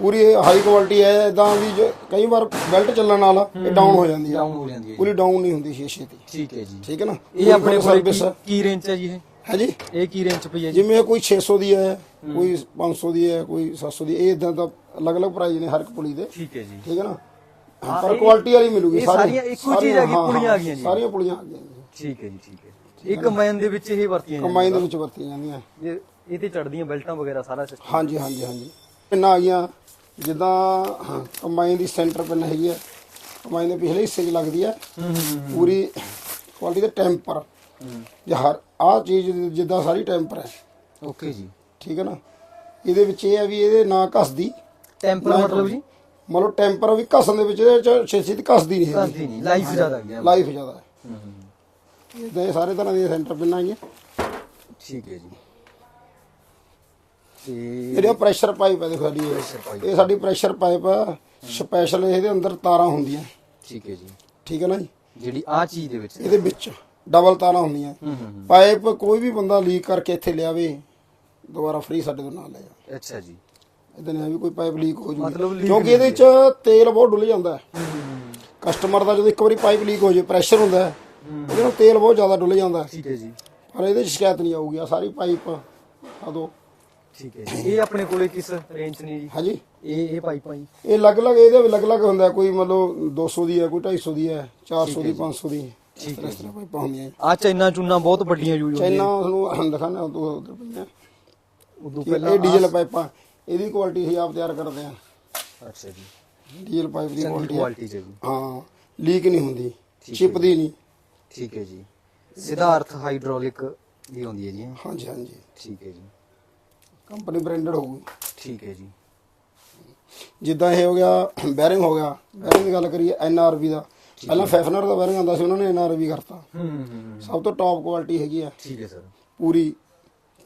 ਪੂਰੀ ਹਾਈ ਕੁਆਲਿਟੀ ਹੈ ਇਦਾਂ ਵੀ ਜੋ- ਕਈ ਵਾਰ ਬੈਲਟ ਚੱਲਣ ਨਾਲ ਇਹ ਡਾਊਨ ਹੋ ਜਾਂਦੀ ਹੈ। ਡਾਊਨ ਹੋ ਜਾਂਦੀ ਹੈ ਪੂਰੀ ਡਾਊਨ ਨਹੀਂ ਹੁੰਦੀ ਸ਼ੀਸ਼ੇ ਦੀ ਠੀਕ ਹੈ ਜੀ। ਠੀਕ ਹੈ ਨਾ? ਇਹ ਆਪਣੇ ਕੋਲ ਸਰਵਿਸ ਕੀ ਰੇਂਜ ਹੈ ਜੀ ਇਹ? ਹੈ ਜੀ? ਇਹ ਕੀ ਰੇਂਜ ਪਈ ਹੈ ਜੀ? ਜਿਵੇਂ ਕੋਈ 600 ਦੀ ਹੈ ਕੋਈ 500 ਦੀ ਹੈ ਕੋਈ 700 ਦੀ ਇਹ ਇਦਾਂ ਦਾ ਅਲੱਗ-ਅਲੱਗ ਪ੍ਰਾਈਸ ਨੇ ਹਰ ਇੱਕ ਪੁਲੀ ਦੇ। ਠੀਕ ਹੈ ਜੀ। ਠੀਕ ਹੈ ਨਾ? ਪਰ ਇਹ- ਕੁਆਲਿਟੀ ਵਾਲੀ ਮਿਲੂਗੀ ਇਹ ਸਾਰੀ। ਸਾਰੀਆਂ ਇੱਕੋ ਚੀਜ਼ ਆ ਗਈ, ਹਾਂ, ਪੁਲੀਆਂ ਆ ਗਈਆਂ ਜੀ। ਸਾਰੀਆਂ ਪੁਲੀਆਂ ਆ ਗਈਆਂ ਠੀਕ ਹੈ ਜੀ ਠੀਕ ਹੈ। ਇਹ ਕੰਬਾਈਨ ਦੇ ਵਿੱਚ ਇਹ ਵਰਤੀਆਂ ਕੰਬਾਈਨ ਦੇ ਵਿੱਚ ਵਰਤੀਆਂ ਜਾਂਦੀਆਂ। ਜਾਂਦੀਆਂ ਇਹ ਤੇ ਚੜਦੀਆਂ ਬੈਲਟਾਂ ਵਗੈਰਾ ਸਾਰਾ ਸਿਸਟਮ ਹਾਂਜੀ ਹਾਂਜੀ ਹਾਂਜੀ। ਪਿੰਨਾਂ ਆ ਗਈਆਂ? ਜਿੱਦਾਂ ਹਾਂ, ਕੰਬਾਈਨ ਦੀ ਸੈਂਟਰ ਪਿੰਨ ਹੈਗੀ ਹੈ ਕੰਬਾਈਨ ਦੇ ਪਿਛਲੇ ਹਿੱਸੇ 'ਚ ਲੱਗਦੀ ਹੈ ਹੂੰ ਹੂੰ ਪੂਰੀ ਕੁਆਲਿਟੀ ਦੇ ਟੈਂਪਰ ਜੇ ਹਰ ਆਹ ਚੀਜ਼ ਜਿੱਦਾਂ ਸਾਰੀ ਟੈਂਪਰ ਹੈ। ਓਕੇ ਜੀ। ਠੀਕ ਹੈ ਨਾ? ਇਹਦੇ ਵਿੱਚ ਇਹ ਹੈ ਵੀ ਇਹਦੇ ਨਾ ਘਸਦੀ। ਟੈਂਪਰ ਮਤਲਬ ਜੀ? ਮਤਲਬ ਟੈਂਪਰ ਵੀ ਘਸਣ ਦੇ ਵਿੱਚ ਇਹਦੇ ਛੇਤੀ ਦੀ ਘਸਦੀ ਨਹੀਂ ਕਰਦੀ ਨਹੀਂ ਲਾਈਫ ਜ਼ਿਆਦਾ ਗਿਆ ਲਾਈਫ ਜ਼ਿਆਦਾ ਹੈ। ਇਹ ਸਾਰੇ ਤਰ੍ਹਾਂ ਦੀਆਂ ਸੈਂਟਰ ਪਿੰਨਾਂ ਆਈਆਂ ਠੀਕ ਹੈ ਜੀ। ਤੇ ਇਹਦੇ ਪ੍ਰੈਸ਼ਰ ਪਾਈਪ ਹੈ ਦੇਖੋ ਸਾਡੀ ਇਹ। ਇਹ ਸਾਡੀ ਪ੍ਰੈਸ਼ਰ ਪਾਈਪ ਹੈ ਸਪੈਸ਼ਲ ਇਹਦੇ ਅੰਦਰ ਤਾਰਾਂ ਹੁੰਦੀਆਂ। ਠੀਕ ਹੈ ਜੀ। ਠੀਕ ਹੈ ਨਾ ਜੀ? ਜਿਹੜੀ ਆ ਚੀਜ਼ ਦੇ ਵਿੱਚ। ਇਹਦੇ ਵਿੱਚ ਡਬਲ ਤਾਰਾਂ ਹੁੰਦੀਆਂ। ਹੂੰ ਹੂੰ ਪਾਈਪ ਕੋਈ ਵੀ ਬੰਦਾ ਲੀਕ ਕਰਕੇ ਇੱਥੇ ਲਿਆਵੇ ਦੁਬਾਰਾ ਫ੍ਰੀ ਸਾਡੇ ਤੋਂ ਨਾਲ ਲੈ ਜਾ ਅੱਛਾ ਜੀ। ਇਦਾਂ ਨਹੀਂ ਹੈ ਵੀ ਕੋਈ ਪਾਈਪ ਲੀਕ ਹੋ ਮਤਲਬ ਜੂਗੀ ਕਿਉਂਕਿ ਇਹਦੇ ਚ ਤੇਲ ਬਹੁਤ ਡੁੱਲ ਜਾਂਦਾ ਹੈ। ਕਸਟਮਰ ਦਾ ਜਦੋਂ ਇੱਕ ਵਾਰੀ ਪਾਈਪ ਲੀਕ ਹੋ ਜੇ ਪ੍ਰੈਸ਼ਰ ਹੁੰਦਾ ਹੈ ਉਹਦੇ ਨਾਲ ਤੇਲ ਬਹੁਤ ਜ਼ਿਆਦਾ ਡੁੱਲ ਜਾਂਦਾ ਹੈ। ਠੀਕ ਹੈ ਜੀ। ਪਰ ਇਹਦੇ ਚ ਸ਼ਿਕਾਇਤ ਨਹੀਂ ਆਊਗੀ ਆ ਸਾਰੀ ਪਾਈਪ ਆਦੋ ਠੀਕ ਹੈ ਜੀ। ਇਹ ਆਪਣੇ ਕੋਲੇ ਕਿਸ ਰੇਂਜ ਨੇ ਜੀ? ਹਾਂਜੀ। ਇਹ ਇਹ ਪਾਈਪਾਂ ਜੀ ਇਹ ਅਲੱਗ-ਅਲੱਗ ਇਹਦੇ ਵੀ ਅਲੱਗ-ਅਲੱਗ ਹੁੰਦਾ ਹੈ। ਕੋਈ ਮਤਲਬ 200 ਦੀ ਹੈ ਕੋਈ 250 ਦੀ ਹੈ 400 ਦੀ 500 ਦੀ। ਠੀਕ ਹੈ ਇਸ ਤਰ੍ਹਾਂ ਪਾਈਪਾਂ ਹੁੰਦੀਆਂ ਜੀ। ਆ ਚਾਈਨਾ ਚੂਨਾ ਬਹੁਤ ਵੱਡੀਆਂ ਯੂਜ਼ ਹੁੰਦੀਆਂ ਚਾਈਨਾ ਤੁਹਾਨੂੰ ਦਿਖਾਣਾ ਉਹ ਉਧਰ ਪਈਆਂ। ਉਦੋਂ ਠੀਕ ਹੈ, ਇਹ ਡੀਜ਼ਲ ਪਾਈਪਾਂ ਇਹਦੀ ਕੁਆਲਿਟੀ ਅਸੀਂ ਆਪ ਤਿਆਰ ਕਰਦੇ ਹਾਂ। ਅੱਛਾ ਜੀ। ਡੀਜ਼ਲ ਪਾਈਪ ਦੀ ਚੰਗੀ ਕੁਆਲਿਟੀ ਕੁਆਲਿਟੀ ਚ ਜੀ। ਹਾਂ ਲੀਕ ਨਹੀਂ ਹੁੰਦੀ ਠੀਕ ਹੈ ਚਿਪਦੀ ਨਹੀਂ। ਠੀਕ ਹੈ ਜੀ। ਸਿਧਾਰਥ ਹਾਈਡ੍ਰੋਲਿਕ ਦੀ ਹੁੰਦੀ ਹੈ ਜੀ? ਹਾਂਜੀ ਹਾਂਜੀ। ਠੀਕ ਹੈ ਜੀ। ਕੰਪਨੀ ਬ੍ਰਾਂਡਡ ਹੋਊਗੀ। ਠੀਕ ਹੈ ਜੀ। ਜਿੱਦਾਂ ਇਹ ਹੋ ਗਿਆ ਬੈਰਿੰਗ ਹੋ ਗਿਆ। ਬੈਰਿੰਗ ਦੀ ਗੱਲ ਕਰੀਏ ਐਨਆਰਬੀ ਦਾ। ਪਹਿਲਾਂ ਫੈਫਨਰ ਦਾ ਬੈਰਿੰਗ ਆਉਂਦਾ ਸੀ ਉਹਨਾਂ ਨੇ ਐਨਆਰਬੀ ਕਰਤਾ। ਹੂੰ ਹੂੰ ਸਭ ਤੋਂ ਟੌਪ ਕੁਆਲਿਟੀ ਹੈਗੀ ਆ ਠੀਕ ਹੈ ਸਰ। ਪੂਰੀ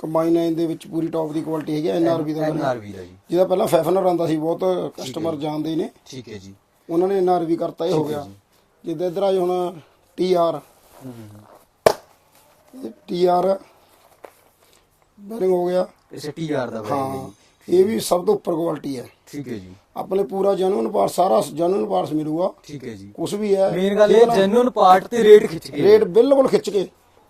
ਕੰਬਾਈਨ ਲਾਈਨ ਦੇ ਵਿੱਚ ਪੂਰੀ ਟੌਪ ਦੀ ਕੁਆਲਿਟੀ ਹੈਗੀ ਐਨਆਰਬੀ ਦਾ। ਐਨਆਰਵੀ ਦਾ ਜੀ। ਜਿਹਦਾ ਪਹਿਲਾਂ ਫੈਫਨਰ ਆਉਂਦਾ ਸੀ ਬਹੁਤ ਕਸਟਮਰ ਜਾਣਦੇ ਨੇ। ਠੀਕ ਹੈ ਜੀ। ਉਹਨਾਂ ਨੇ ਐਨਆਰਬੀ ਕਰਤਾ ਇਹ ਹੋ ਗਿਆ। ਜਿੱਦਾਂ ਇਧਰ ਆ ਹੁਣ ਟੀਆਰ ਹੂੰ ਹੂੰ ਇਹ ਟੀਆਰ ਬੈਰਿੰਗ ਹੋ ਗਿਆ। ਇਸੇ ਟੀਆਰ ਦਾ ਹਾਂ ਇਹ ਵੀ ਸਭ ਤੋਂ ਉੱਪਰ ਕੁਆਲਿਟੀ ਹੈ। ਠੀਕ ਹੈ ਜੀ। ਆਪਣੇ ਪੂਰਾ ਜੈਨੂਨ ਪਾਰਟ ਸਾਰਾ ਜੈਨੂਨ ਪਾਰਟਸ ਮਿਲੂਗਾ। ਠੀਕ ਹੈ ਜੀ। ਕੁਝ ਵੀ ਹੈ ਮੇਨ ਗੱਲ ਇਹ ਜੈਨੂਨ ਪਾਰਟ ਤੇ ਰੇਟ ਖਿੱਚ ਕੇ। ਰੇਟ ਬਿਲਕੁਲ ਖਿੱਚ ਕੇ।